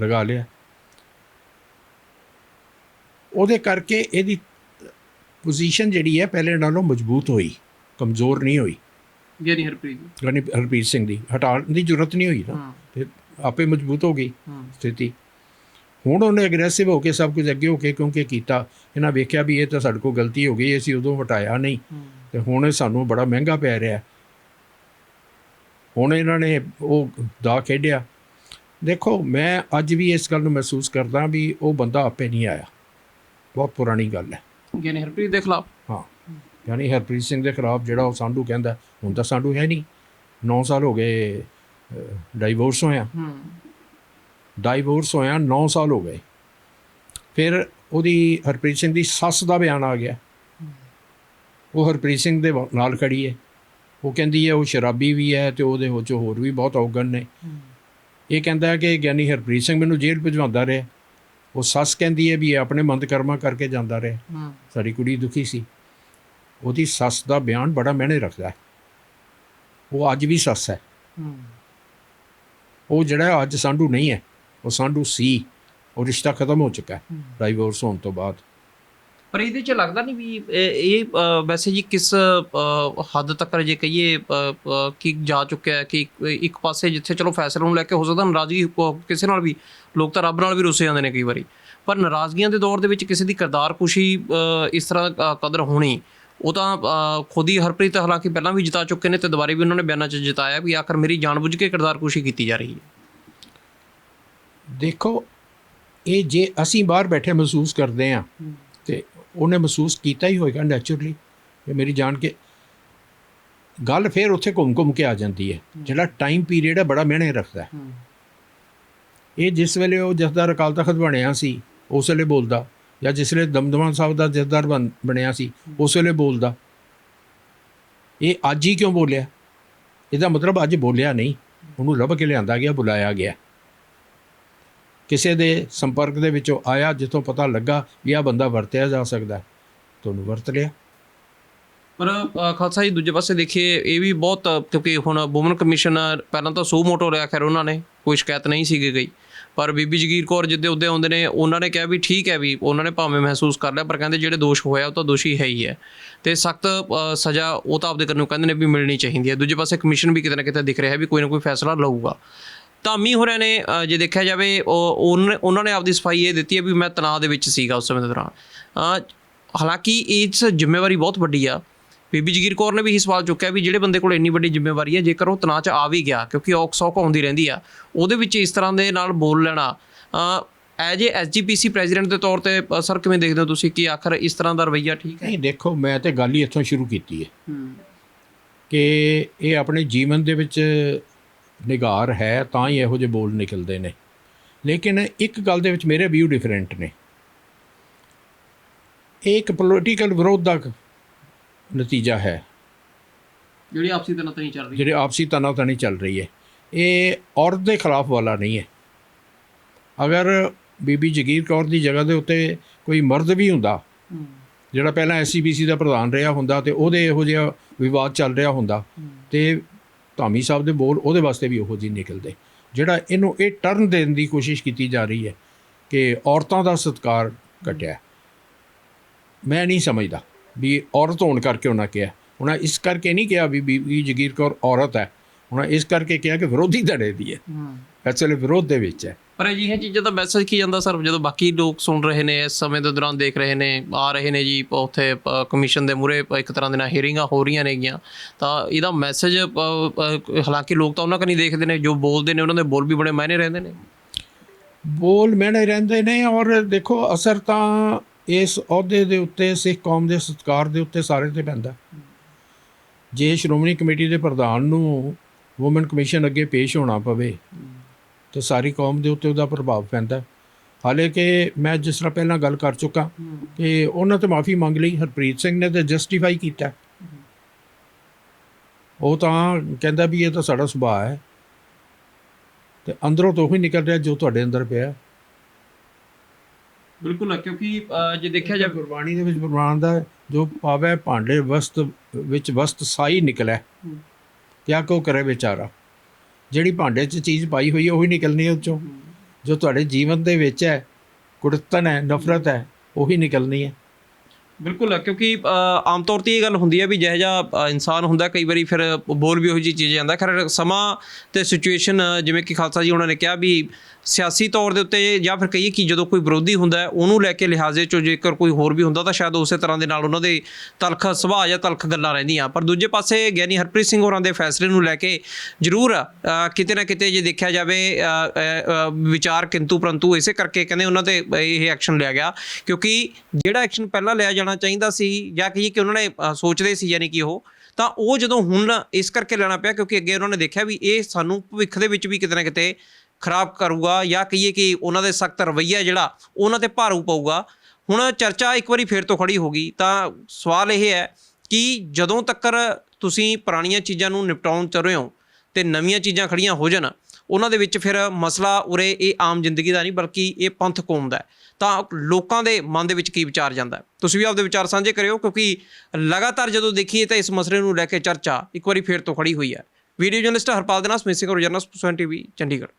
S1: ਲਗਾ ਲਿਆ। ਉਹਦੇ ਕਰਕੇ ਇਹਦੀ ਪੋਜੀਸ਼ਨ ਜਿਹੜੀ ਹੈ ਪਹਿਲੇ ਨਾਲੋਂ ਮਜ਼ਬੂਤ ਹੋਈ ਕਮਜ਼ੋਰ ਨਹੀਂ ਹੋਈ।
S2: ਗਿਆਨੀ ਹਰਪ੍ਰੀਤ
S1: ਯਾਨੀ ਹਰਪ੍ਰੀਤ ਸਿੰਘ ਦੀ। ਹਟਾਉਣ ਦੀ ਜ਼ਰੂਰਤ ਨਹੀਂ ਹੋਈ ਨਾ। ਤੇ ਆਪੇ ਮਜ਼ਬੂਤ ਹੋ ਗਈ ਸਥਿਤੀ। ਹੁਣ ਉਹਨੇ ਅਗਰੈਸਿਵ ਹੋ ਕੇ ਸਭ ਕੁਝ ਅੱਗੇ ਹੋ ਕੇ ਕਿਉਂਕਿ ਕੀਤਾ। ਇਹਨਾਂ ਵੇਖਿਆ ਵੀ ਇਹ ਤਾਂ ਸਾਡੇ ਕੋਲ ਗਲਤੀ ਹੋ ਗਈ ਅਸੀਂ ਉਦੋਂ ਹਟਾਇਆ ਨਹੀਂ। ਤੇ ਹੁਣ ਇਹ ਸਾਨੂੰ ਬੜਾ ਮਹਿੰਗਾ ਪੈ ਰਿਹਾ। ਹੁਣ ਇਹਨਾਂ ਨੇ ਉਹ ਦਾ ਖੇਡਿਆ। ਦੇਖੋ ਮੈਂ ਅੱਜ ਵੀ ਇਸ ਗੱਲ ਨੂੰ ਮਹਿਸੂਸ ਕਰਦਾ ਵੀ ਉਹ ਬੰਦਾ ਆਪੇ ਨਹੀਂ ਆਇਆ। ਬਹੁਤ ਪੁਰਾਣੀ ਗੱਲ ਹੈ।
S2: ਗਿਆਨੀ ਹਰਪ੍ਰੀਤ ਦੇ ਖਿਲਾਫ।
S1: ਹਾਂ। ਯਾਨੀ ਹਰਪ੍ਰੀਤ ਸਿੰਘ ਦੇ ਖਿਲਾਫ ਜਿਹੜਾ ਉਹ ਸਾਂਢੂ ਕਹਿੰਦਾ ਹੁਣ ਤਾਂ ਸਾਂਢੂ ਹੈ ਨਹੀਂ। 9 ਸਾਲ ਹੋ ਗਏ ਡਾਈਵੋਰਸ ਹੋਇਆ।
S2: ਹੂੰ।
S1: ਡਾਈਵੋਰਸ ਹੋਇਆ 9 ਸਾਲ ਹੋ ਗਏ। ਫਿਰ ਉਹਦੀ ਹਰਪ੍ਰੀਤ ਸਿੰਘ ਦੀ ਸੱਸ ਦਾ ਬਿਆਨ ਆ ਗਿਆ। ਉਹ ਹਰਪ੍ਰੀਤ ਸਿੰਘ ਦੇ ਨਾਲ ਖੜੀ ਹੈ। ਉਹ ਕਹਿੰਦੀ ਹੈ ਉਹ ਸ਼ਰਾਬੀ ਵੀ ਹੈ ਤੇ ਉਹਦੇ ਵਿੱਚ ਹੋਰ ਵੀ ਬਹੁਤ ਔਗਣ ਨੇ। ਇਹ ਕਹਿੰਦਾ ਹੈ ਕਿ ਗਿਆਨੀ ਹਰਪ੍ਰੀਤ ਸਿੰਘ ਮੈਨੂੰ ਜੇਲ੍ਹ ਭਜਵਾਉਂਦਾ ਰਿਹਾ। ਉਹ ਸੱਸ ਕਹਿੰਦੀ ਹੈ ਵੀ ਇਹ ਆਪਣੇ ਮੰਦ ਕਰਮਾਂ ਕਰਕੇ ਜਾਂਦਾ ਰਿਹਾ। ਸਾਡੀ ਕੁੜੀ ਦੁਖੀ ਸੀ। ਉਹਦੀ ਸੱਸ ਦਾ ਬਿਆਨ ਬੜਾ ਮਾਇਨੇ ਰੱਖਦਾ ਹੈ। ਉਹ ਅੱਜ ਵੀ ਸੱਸ ਹੈ। ਉਹ ਜਿਹੜਾ ਅੱਜ ਸਾਂਢੂ ਨਹੀਂ ਹੈ। ਉਹ ਸਾਂਢੂ ਸੀ ਉਹ ਰਿਸ਼ਤਾ ਖਤਮ ਹੋ ਚੁੱਕਾ ਹੈ ਡਾਈਵੋਰਸ ਹੋਣ ਤੋਂ ਬਾਅਦ।
S2: ਪਰ ਇਹਦੇ ਚ ਲੱਗਦਾ ਨਹੀਂ ਵੀ ਇਹ ਵੈਸੇ ਜੀ ਕਿਸ ਹੱਦ ਤੱਕ ਜੇ ਕਹੀਏ ਕਿ ਜਾ ਚੁੱਕਿਆ ਹੈ ਕਿ ਇੱਕ- ਪਾਸੇ ਜਿੱਥੇ ਚਲੋ ਫੈਸਲੇ ਨੂੰ ਲੈ ਕੇ ਹੋ ਸਕਦਾ ਨਾਰਾਜ਼ਗੀ ਕਿਸੇ ਨਾਲ ਵੀ ਲੋਕ ਤਾਂ ਰੱਬ ਨਾਲ ਵੀ ਰੁੱਸੇ ਜਾਂਦੇ ਨੇ ਕਈ ਵਾਰੀ। ਪਰ ਨਾਰਾਜ਼ਗੀਆਂ ਦੇ ਦੌਰ ਦੇ ਵਿੱਚ ਕਿਸੇ ਦੀ ਕਿਰਦਾਰ ਕੁਸ਼ੀ ਅ, ਇਸ ਤਰ੍ਹਾਂ ਕਦਰ ਹੋਣੀ ਉਹ ਤਾਂ ਖੁਦ ਹੀ ਹਰਪ੍ਰੀਤ ਹਾਲਾਂਕਿ ਪਹਿਲਾਂ ਵੀ ਜਿਤਾ ਚੁੱਕੇ ਨੇ ਤੇ ਦੁਬਾਰੇ ਵੀ ਉਹਨਾਂ ਨੇ ਬਿਆਨਾਂ 'ਚ ਜਿਤਾਇਆ ਵੀ ਆਖਰ ਮੇਰੀ ਜਾਣਬੁੱਝ ਕੇ ਕਿਰਦਾਰ ਕੁਸ਼ੀ ਕੀਤੀ ਜਾ ਰਹੀ ਹੈ।
S1: ਦੇਖੋ ਇਹ ਜੇ ਅਸੀਂ ਬਾਹਰ ਬੈਠੇ ਮਹਿਸੂਸ ਕਰਦੇ ਆ ਤੇ ਉਹਨੇ ਮਹਿਸੂਸ ਕੀਤਾ ਹੀ ਹੋਏਗਾ ਨੈਚੁਰਲੀ ਇਹ ਮੇਰੀ ਜਾਣ ਕੇ ਗੱਲ ਫੇਰ ਉੱਥੇ ਘੁੰਮ ਘੁੰਮ ਕੇ ਆ ਜਾਂਦੀ ਹੈ। ਜਿਹੜਾ ਟਾਈਮ ਪੀਰੀਅਡ ਹੈ ਬੜਾ ਮਿਹਣੇ ਰੱਖਦਾ ਹੈ। ਇਹ ਜਿਸ ਵੇਲੇ ਉਹ ਜਥੇਦਾਰ ਅਕਾਲ ਤਖਤ ਬਣਿਆ ਸੀ ਉਸ ਵੇਲੇ ਬੋਲਦਾ ਜਾਂ ਜਿਸ ਵੇਲੇ ਦਮਦਮਾ ਸਾਹਿਬ ਦਾ ਜਥੇਦਾਰ ਬਣ- ਬਣਿਆ ਸੀ ਉਸ ਵੇਲੇ ਬੋਲਦਾ ਇਹ ਅੱਜ ਹੀ ਕਿਉਂ ਬੋਲਿਆ? ਇਹਦਾ ਮਤਲਬ ਅੱਜ ਬੋਲਿਆ ਨਹੀਂ ਉਹਨੂੰ ਲੱਭ ਕੇ ਲਿਆਂਦਾ ਗਿਆ ਬੁਲਾਇਆ ਗਿਆ। ਕਿਸੇ ਦੇ ਸੰਪਰਕ ਦੇ ਵਿੱਚੋਂ ਆਇਆ ਜਿੱਥੋਂ ਪਤਾ ਲੱਗਾ ਵੀ ਆਹ ਬੰਦਾ ਵਰਤਿਆ ਜਾ ਸਕਦਾ ਹੈ, ਤੁਹਾਨੂੰ ਵਰਤ ਲਿਆ।
S2: ਪਰ ਖਾਲਸਾ ਜੀ ਦੂਜੇ ਪਾਸੇ ਦੇਖੀਏ ਇਹ ਵੀ ਬਹੁਤ ਕਿਉਂਕਿ ਹੁਣ ਵੂਮਨ ਕਮਿਸ਼ਨ ਪਹਿਲਾਂ ਤਾਂ ਸੋ ਮੋਟੋ ਰਿਆ ਖੈਰ ਉਹਨਾਂ ਨੇ ਕੋਈ ਸ਼ਿਕਾਇਤ ਨਹੀਂ ਸੀਗੀ ਗਈ। ਪਰ ਬੀਬੀ ਜਗੀਰ ਕੌਰ ਜਿੱਦੇ ਉਹਦੇ ਆਉਂਦੇ ਨੇ ਉਹਨਾਂ ਨੇ ਕਿਹਾ ਵੀ ਠੀਕ ਹੈ ਵੀ ਉਹਨਾਂ ਨੇ ਭਾਵੇਂ ਮਹਿਸੂਸ ਕਰ ਲਿਆ ਪਰ ਕਹਿੰਦੇ ਜਿਹੜੇ ਦੋਸ਼ ਹੋਇਆ ਉਹ ਤਾਂ ਦੋਸ਼ੀ ਹੈ ਹੀ ਹੈ। ਤੇ ਸਖਤ ਸਜ਼ਾ ਉਹ ਤਾਂ ਆਪਦੇ ਕੰਨੋਂ ਕਹਿੰਦੇ ਨੇ ਵੀ ਮਿਲਣੀ ਚਾਹੀਦੀ ਹੈ। ਦੂਜੇ ਪਾਸੇ ਕਮਿਸ਼ਨ ਵੀ ਕਿਤੇ ਨਾ ਕਿਤੇ ਦਿਖ ਰਿਹਾ ਹੈ ਵੀ ਕੋਈ ਨਾ ਕੋਈ ਫੈਸਲਾ ਲਊਗਾ। ਧਾਮੀ ਹੋਰਿਆਂ ਨੇ ਅ, ਜੇ ਦੇਖਿਆ ਜਾਵੇ ਉਹ ਉਹਨਾਂ- ਨੇ ਆਪਦੀ ਸਫ਼ਾਈ ਇਹ ਦਿੱਤੀ ਹੈ ਵੀ ਮੈਂ ਤਣਾਅ ਦੇ ਵਿੱਚ ਸੀਗਾ ਉਸ ਸਮੇਂ ਦੇ ਦੌਰਾਨ। ਹਾਲਾਂਕਿ ਇਸ ਜ਼ਿੰਮੇਵਾਰੀ ਬਹੁਤ ਵੱਡੀ ਆ। ਬੀਬੀ ਜਗੀਰ ਕੌਰ ਨੇ ਵੀ ਇਹ ਸਵਾਲ ਚੁੱਕਿਆ ਵੀ ਜਿਹੜੇ ਬੰਦੇ ਕੋਲ ਇੰਨੀ ਵੱਡੀ ਜ਼ਿੰਮੇਵਾਰੀ ਹੈ ਜੇਕਰ ਉਹ ਤਣਾਅ 'ਚ ਆ ਵੀ ਗਿਆ ਕਿਉਂਕਿ ਔਕ ਸੌਕ ਆਉਂਦੀ ਰਹਿੰਦੀ ਆ ਉਹਦੇ ਵਿੱਚ ਇਸ ਤਰ੍ਹਾਂ ਦੇ ਨਾਲ ਬੋਲ ਲੈਣਾ। ਐਜ ਏ ਐਸਜੀਪੀਸੀ ਪ੍ਰੈਜ਼ੀਡੈਂਟ ਦੇ ਤੌਰ ਤੇ ਸਰ ਕਿਵੇਂ ਦੇਖਦੇ ਹੋ ਤੁਸੀਂ ਕਿ ਆਖਰ ਇਸ ਤਰ੍ਹਾਂ ਦਾ ਰਵੱਈਆ ਠੀਕ ਹੈ?
S1: ਨਹੀਂ ਦੇਖੋ ਮੈਂ ਤੇ ਗੱਲ ਹੀ ਇੱਥੋਂ ਸ਼ੁਰੂ ਕੀਤੀ ਹੈ। ਕਿ ਇਹ ਆਪਣੇ ਜੀਵਨ ਦੇ ਵਿੱਚ ਨਿਗਾਰ ਹੈ ਤਾਂ ਹੀ ਇਹੋ ਜਿਹੇ ਬੋਲ ਨਿਕਲਦੇ ਨੇ। ਲੇਕਿਨ ਇੱਕ ਗੱਲ ਦੇ ਵਿੱਚ ਮੇਰੇ ਵਿਊ ਡਿਫਰੈਂਟ ਨੇ। ਇਹ ਇੱਕ ਪੋਲੀਟੀਕਲ ਵਿਰੋਧ ਦਾ ਨਤੀਜਾ ਹੈ।
S2: ਜਿਹੜੀ ਆਪਸੀ ਤਣਾਅ ਚੱਲ ਰਹੀ
S1: ਜਿਹੜੇ ਆਪਸੀ ਤਨਾਤਨੀ ਚੱਲ ਰਹੀ ਹੈ। ਇਹ ਔਰਤ ਦੇ ਖਿਲਾਫ ਵਾਲਾ ਨਹੀਂ ਹੈ। ਅਗਰ ਬੀਬੀ ਜਗੀਰ ਕੌਰ ਦੀ ਜਗ੍ਹਾ ਦੇ ਉੱਤੇ ਕੋਈ ਮਰਦ ਵੀ ਹੁੰਦਾ ਜਿਹੜਾ ਪਹਿਲਾਂ ਐਸਸੀਬੀਸੀ ਦਾ ਪ੍ਰਧਾਨ ਰਿਹਾ ਹੁੰਦਾ ਤੇ ਉਹਦੇ ਇਹੋ ਜਿਹਾ ਵਿਵਾਦ ਚੱਲ ਰਿਹਾ ਹੁੰਦਾ ਤੇ ਧਾਮੀ ਸਾਹਿਬ ਦੇ ਬੋਲ ਉਹਦੇ ਵਾਸਤੇ ਵੀ ਉਹੋ ਜਿਹੇ ਨਿਕਲਦੇ। ਜਿਹੜਾ ਇਹਨੂੰ ਇਹ ਟਰਨ ਦੇਣ ਦੀ ਕੋਸ਼ਿਸ਼ ਕੀਤੀ ਜਾ ਰਹੀ ਹੈ ਕਿ ਔਰਤਾਂ ਦਾ ਸਤਿਕਾਰ ਘਟਿਆ ਮੈਂ ਨਹੀਂ ਸਮਝਦਾ ਵੀ ਔਰਤ ਹੋਣ ਕਰਕੇ ਉਹਨਾਂ ਕਿਹਾ। ਉਹਨਾਂ ਇਸ ਕਰਕੇ ਨਹੀਂ ਕਿਹਾ ਵੀ ਬੀਬੀ ਜਗੀਰ ਕੌਰ ਔਰਤ ਹੈ। ਉਹਨਾਂ ਇਸ ਕਰਕੇ ਕਿਹਾ ਕਿ ਵਿਰੋਧੀ ਧੜੇ ਦੀ ਹੈ। ਐਕਚੁਅਲੀ ਵਿਰੋਧ ਦੇ ਵਿੱਚ ਹੈ।
S2: ਪਰ ਅਜਿਹੀਆਂ ਚੀਜ਼ਾਂ ਦਾ ਮੈਸੇਜ ਕੀ ਜਾਂਦਾ ਸਰ? ਜਦੋਂ ਬਾਕੀ ਲੋਕ ਸੁਣ ਰਹੇ ਨੇ ਇਸ ਸਮੇਂ ਦੇ ਦੌਰਾਨ ਦੇਖ ਰਹੇ ਨੇ ਆ ਰਹੇ ਨੇ ਜੀ ਉੱਥੇ ਅ, ਕਮਿਸ਼ਨ ਦੇ ਮੂਰੇ ਇੱਕ ਤਰ੍ਹਾਂ ਦੇ ਨਾਲ ਹੀਅਰਿੰਗਾਂ ਹੋ ਰਹੀਆਂ ਨੇਗੀਆਂ। ਤਾਂ ਇਹਦਾ ਮੈਸੇਜ ਹਾਲਾਂਕਿ ਲੋਕ ਤਾਂ ਉਹਨਾਂ ਕਨੀ ਦੇਖਦੇ ਨੇ ਜੋ ਬੋਲਦੇ ਨੇ ਉਹਨਾਂ ਦੇ ਬੋਲ ਵੀ ਬੜੇ ਮਾਇਨੇ ਰਹਿੰਦੇ ਨੇ।
S1: ਬੋਲ ਮੈਨੇ ਰਹਿੰਦੇ ਨੇ ਔਰ ਦੇਖੋ ਅਸਰ ਤਾਂ ਇਸ ਅਹੁਦੇ ਦੇ ਉੱਤੇ ਸਿੱਖ ਕੌਮ ਦੇ ਸਤਿਕਾਰ ਦੇ ਉੱਤੇ ਸਾਰੇ ਤੇ ਪੈਂਦਾ। ਜੇ ਸ਼੍ਰੋਮਣੀ ਕਮੇਟੀ ਦੇ ਪ੍ਰਧਾਨ ਨੂੰ ਔਮਨ ਕਮਿਸ਼ਨ ਅੱਗੇ ਪੇਸ਼ ਹੋਣਾ ਪਵੇ ਤੇ ਸਾਰੀ ਕੌਮ ਦੇ ਉੱਤੇ ਉਹਦਾ ਪ੍ਰਭਾਵ ਪੈਂਦਾ। ਹਾਲੇ ਕਿ ਮੈਂ ਜਿਸ ਤਰ੍ਹਾਂ ਪਹਿਲਾਂ ਗੱਲ ਕਰ ਚੁੱਕਾ ਕਿ ਉਹਨਾਂ ਤੇ ਮਾਫੀ ਮੰਗ ਲਈ ਹਰਪ੍ਰੀਤ ਸਿੰਘ ਨੇ ਤੇ ਜਸਟੀਫਾਈ ਕੀਤਾ। ਉਹ ਤਾਂ ਕਹਿੰਦਾ ਵੀ ਇਹ ਤਾਂ ਸਾਡਾ ਸੁਭਾਅ ਹੈ। ਤੇ ਅੰਦਰੋਂ ਤੋਂ ਉਹੀ ਨਿਕਲ ਰਿਹਾ ਜੋ ਤੁਹਾਡੇ ਅੰਦਰ ਪਿਆ।
S2: ਬਿਲਕੁਲ ਕਿਉਂਕਿ ਜੇ ਦੇਖਿਆ
S1: ਜਾਂ ਗੁਰਬਾਣੀ ਦੇ ਵਿੱਚ ਗੁਰਬਾਨ ਦਾ ਜੋ ਪਾਵੇ ਭਾਂਡੇ ਵਸਤ ਵਿੱਚ ਵਸਤ ਸਾਈ ਨਿਕਲੇ ਕਿਆ ਕੋ ਕਰੇ ਵਿਚਾਰਾ। ਜਿਹੜੀ ਭਾਂਡੇ 'ਚ ਚੀਜ਼ ਪਾਈ ਹੋਈ ਹੈ ਉਹੀ ਨਿਕਲਣੀ ਹੈ ਉਹ 'ਚੋਂ ਜੋ ਤੁਹਾਡੇ ਜੀਵਨ ਦੇ ਵਿੱਚ ਹੈ ਕੁੜਤਨ ਹੈ, ਨਫ਼ਰਤ ਹੈ, ਉਹੀ ਨਿਕਲਣੀ ਹੈ।
S2: ਬਿਲਕੁਲ, ਕਿਉਂਕਿ ਆਮ ਤੌਰ ਤੇ ਇਹ ਗੱਲ ਹੁੰਦੀ ਹੈ ਵੀ ਜਿਹੋ ਜਿਹਾ ਇਨਸਾਨ ਹੁੰਦਾ, ਕਈ ਵਾਰੀ ਫਿਰ ਬੋਲ ਵੀ ਉਹੋ ਜਿਹੀ ਚੀਜ਼ ਜਾਂਦਾ। ਖੈਰ, ਸਮਾਂ ਤੇ ਸਿਚੁਏਸ਼ਨ ਜਿਵੇਂ ਕਿ ਖਾਲਸਾ ਜੀ ਉਹਨਾਂ ਨੇ ਕਿਹਾ ਵੀ ਸਿਆਸੀ ਤੌਰ ਦੇ ਉੱਤੇ ਜਾਂ ਫਿਰ ਕਹੀਏ ਕਿ ਜਦੋਂ ਕੋਈ ਵਿਰੋਧੀ ਹੁੰਦਾ ਹੈ, ਉਹਨੂੰ ਲੈ ਕੇ ਲਿਹਾਜ਼ੇ ਚੋਂ ਜੇਕਰ ਕੋਈ ਹੋਰ ਵੀ ਹੁੰਦਾ ਤਾਂ ਸ਼ਾਇਦ ਉਸੇ ਤਰ੍ਹਾਂ ਦੇ ਨਾਲ ਉਹਨਾਂ ਦੇ ਤਲਖ ਸੁਭਾਅ ਜਾਂ ਤਲਖ ਗੱਲਾਂ ਰਹਿੰਦੀਆਂ। ਪਰ ਦੂਜੇ ਪਾਸੇ ਗਿਆਨੀ ਹਰਪ੍ਰੀਤ ਸਿੰਘ ਹੋਰਾਂ ਦੇ ਫੈਸਲੇ ਨੂੰ ਲੈ ਕੇ ਜ਼ਰੂਰ ਕਿਤੇ ਨਾ ਕਿਤੇ ਜੇ ਦੇਖਿਆ ਜਾਵੇ ਵਿਚਾਰ ਕਿੰਤੂ ਪਰੰਤੂ ਇਸੇ ਕਰਕੇ ਕਹਿੰਦੇ ਉਹਨਾਂ ਤੇ ਇਹ ਐਕਸ਼ਨ ਲਿਆ ਗਿਆ। ਕਿਉਂਕਿ ਜਿਹੜਾ ਐਕਸ਼ਨ ਪਹਿਲਾਂ ਲਿਆ ਜਾਣਾ ਚਾਹੀਦਾ ਸੀ ਜਾਂ ਕਹੀਏ ਕਿ ਉਹਨਾਂ ਨੇ ਸੋਚਦੇ ਸੀ ਯਾਨੀ ਕਿ ਉਹ, ਤਾਂ ਉਹ ਜਦੋਂ ਹੁਣ ਇਸ ਕਰਕੇ ਲੈਣਾ ਪਿਆ ਕਿਉਂਕਿ ਅੱਗੇ ਉਹਨਾਂ ਨੇ ਦੇਖਿਆ ਵੀ ਇਹ ਸਾਨੂੰ ਭਵਿੱਖ ਦੇ ਵਿੱਚ ਵੀ ਕਿਤੇ ਨਾ ਕਿਤੇ ਖਰਾਬ ਕਰੂਗਾ ਜਾਂ ਕਹੀਏ ਕਿ ਉਹਨਾਂ ਦੇ ਸਖਤ ਰਵੱਈਆ ਜਿਹੜਾ ਉਹਨਾਂ ਤੇ ਭਾਰੂ ਪਊਗਾ। ਹੁਣ ਚਰਚਾ ਇੱਕ ਵਾਰੀ ਫੇਰ ਤੋਂ ਖੜੀ ਹੋ ਗਈ, ਤਾਂ ਸਵਾਲ ਇਹ ਹੈ ਕਿ ਜਦੋਂ ਤੱਕ ਤੁਸੀਂ ਪੁਰਾਣੀਆਂ ਚੀਜ਼ਾਂ ਨੂੰ ਨਿਪਟਾਉਣ ਚ ਰਹੇ ਹੋ ਤੇ ਨਵੀਆਂ ਚੀਜ਼ਾਂ ਖੜੀਆਂ ਹੋ ਜਾਣ, ਉਹਨਾਂ ਦੇ ਵਿੱਚ ਫਿਰ ਮਸਲਾ ਉਰੇ ਇਹ ਆਮ ਜ਼ਿੰਦਗੀ ਦਾ ਨਹੀਂ ਬਲਕਿ ਇਹ ਪੰਥ ਕੌਮ ਦਾ ਹੈ। ਤਾਂ ਲੋਕਾਂ ਦੇ ਮਨ ਦੇ ਵਿੱਚ ਕੀ ਵਿਚਾਰ ਜਾਂਦਾ ਤੁਸੀਂ ਵੀ ਆਪਦੇ ਵਿਚਾਰ ਸਾਂਝੇ ਕਰਿਓ, ਕਿਉਂਕਿ ਲਗਾਤਾਰ ਜਦੋਂ ਦੇਖੀਏ ਤਾਂ ਇਸ ਮਸਲੇ ਨੂੰ ਲੈ ਕੇ ਚਰਚਾ ਇੱਕ ਵਾਰੀ ਫੇਰ ਤੋਂ ਖੜੀ ਹੋਈ ਹੈ। ਵੀਡੀਓ ਜਰਨਲਿਸਟ ਹਰਪਾਲ ਦੇ ਨਾਲ ਸਮੇਸਿੰਗ ਰੋਜ਼ਾਨਾ ਸਪੋਕਸਨ ਟੀਵੀ, ਚੰਡੀਗੜ੍ਹ।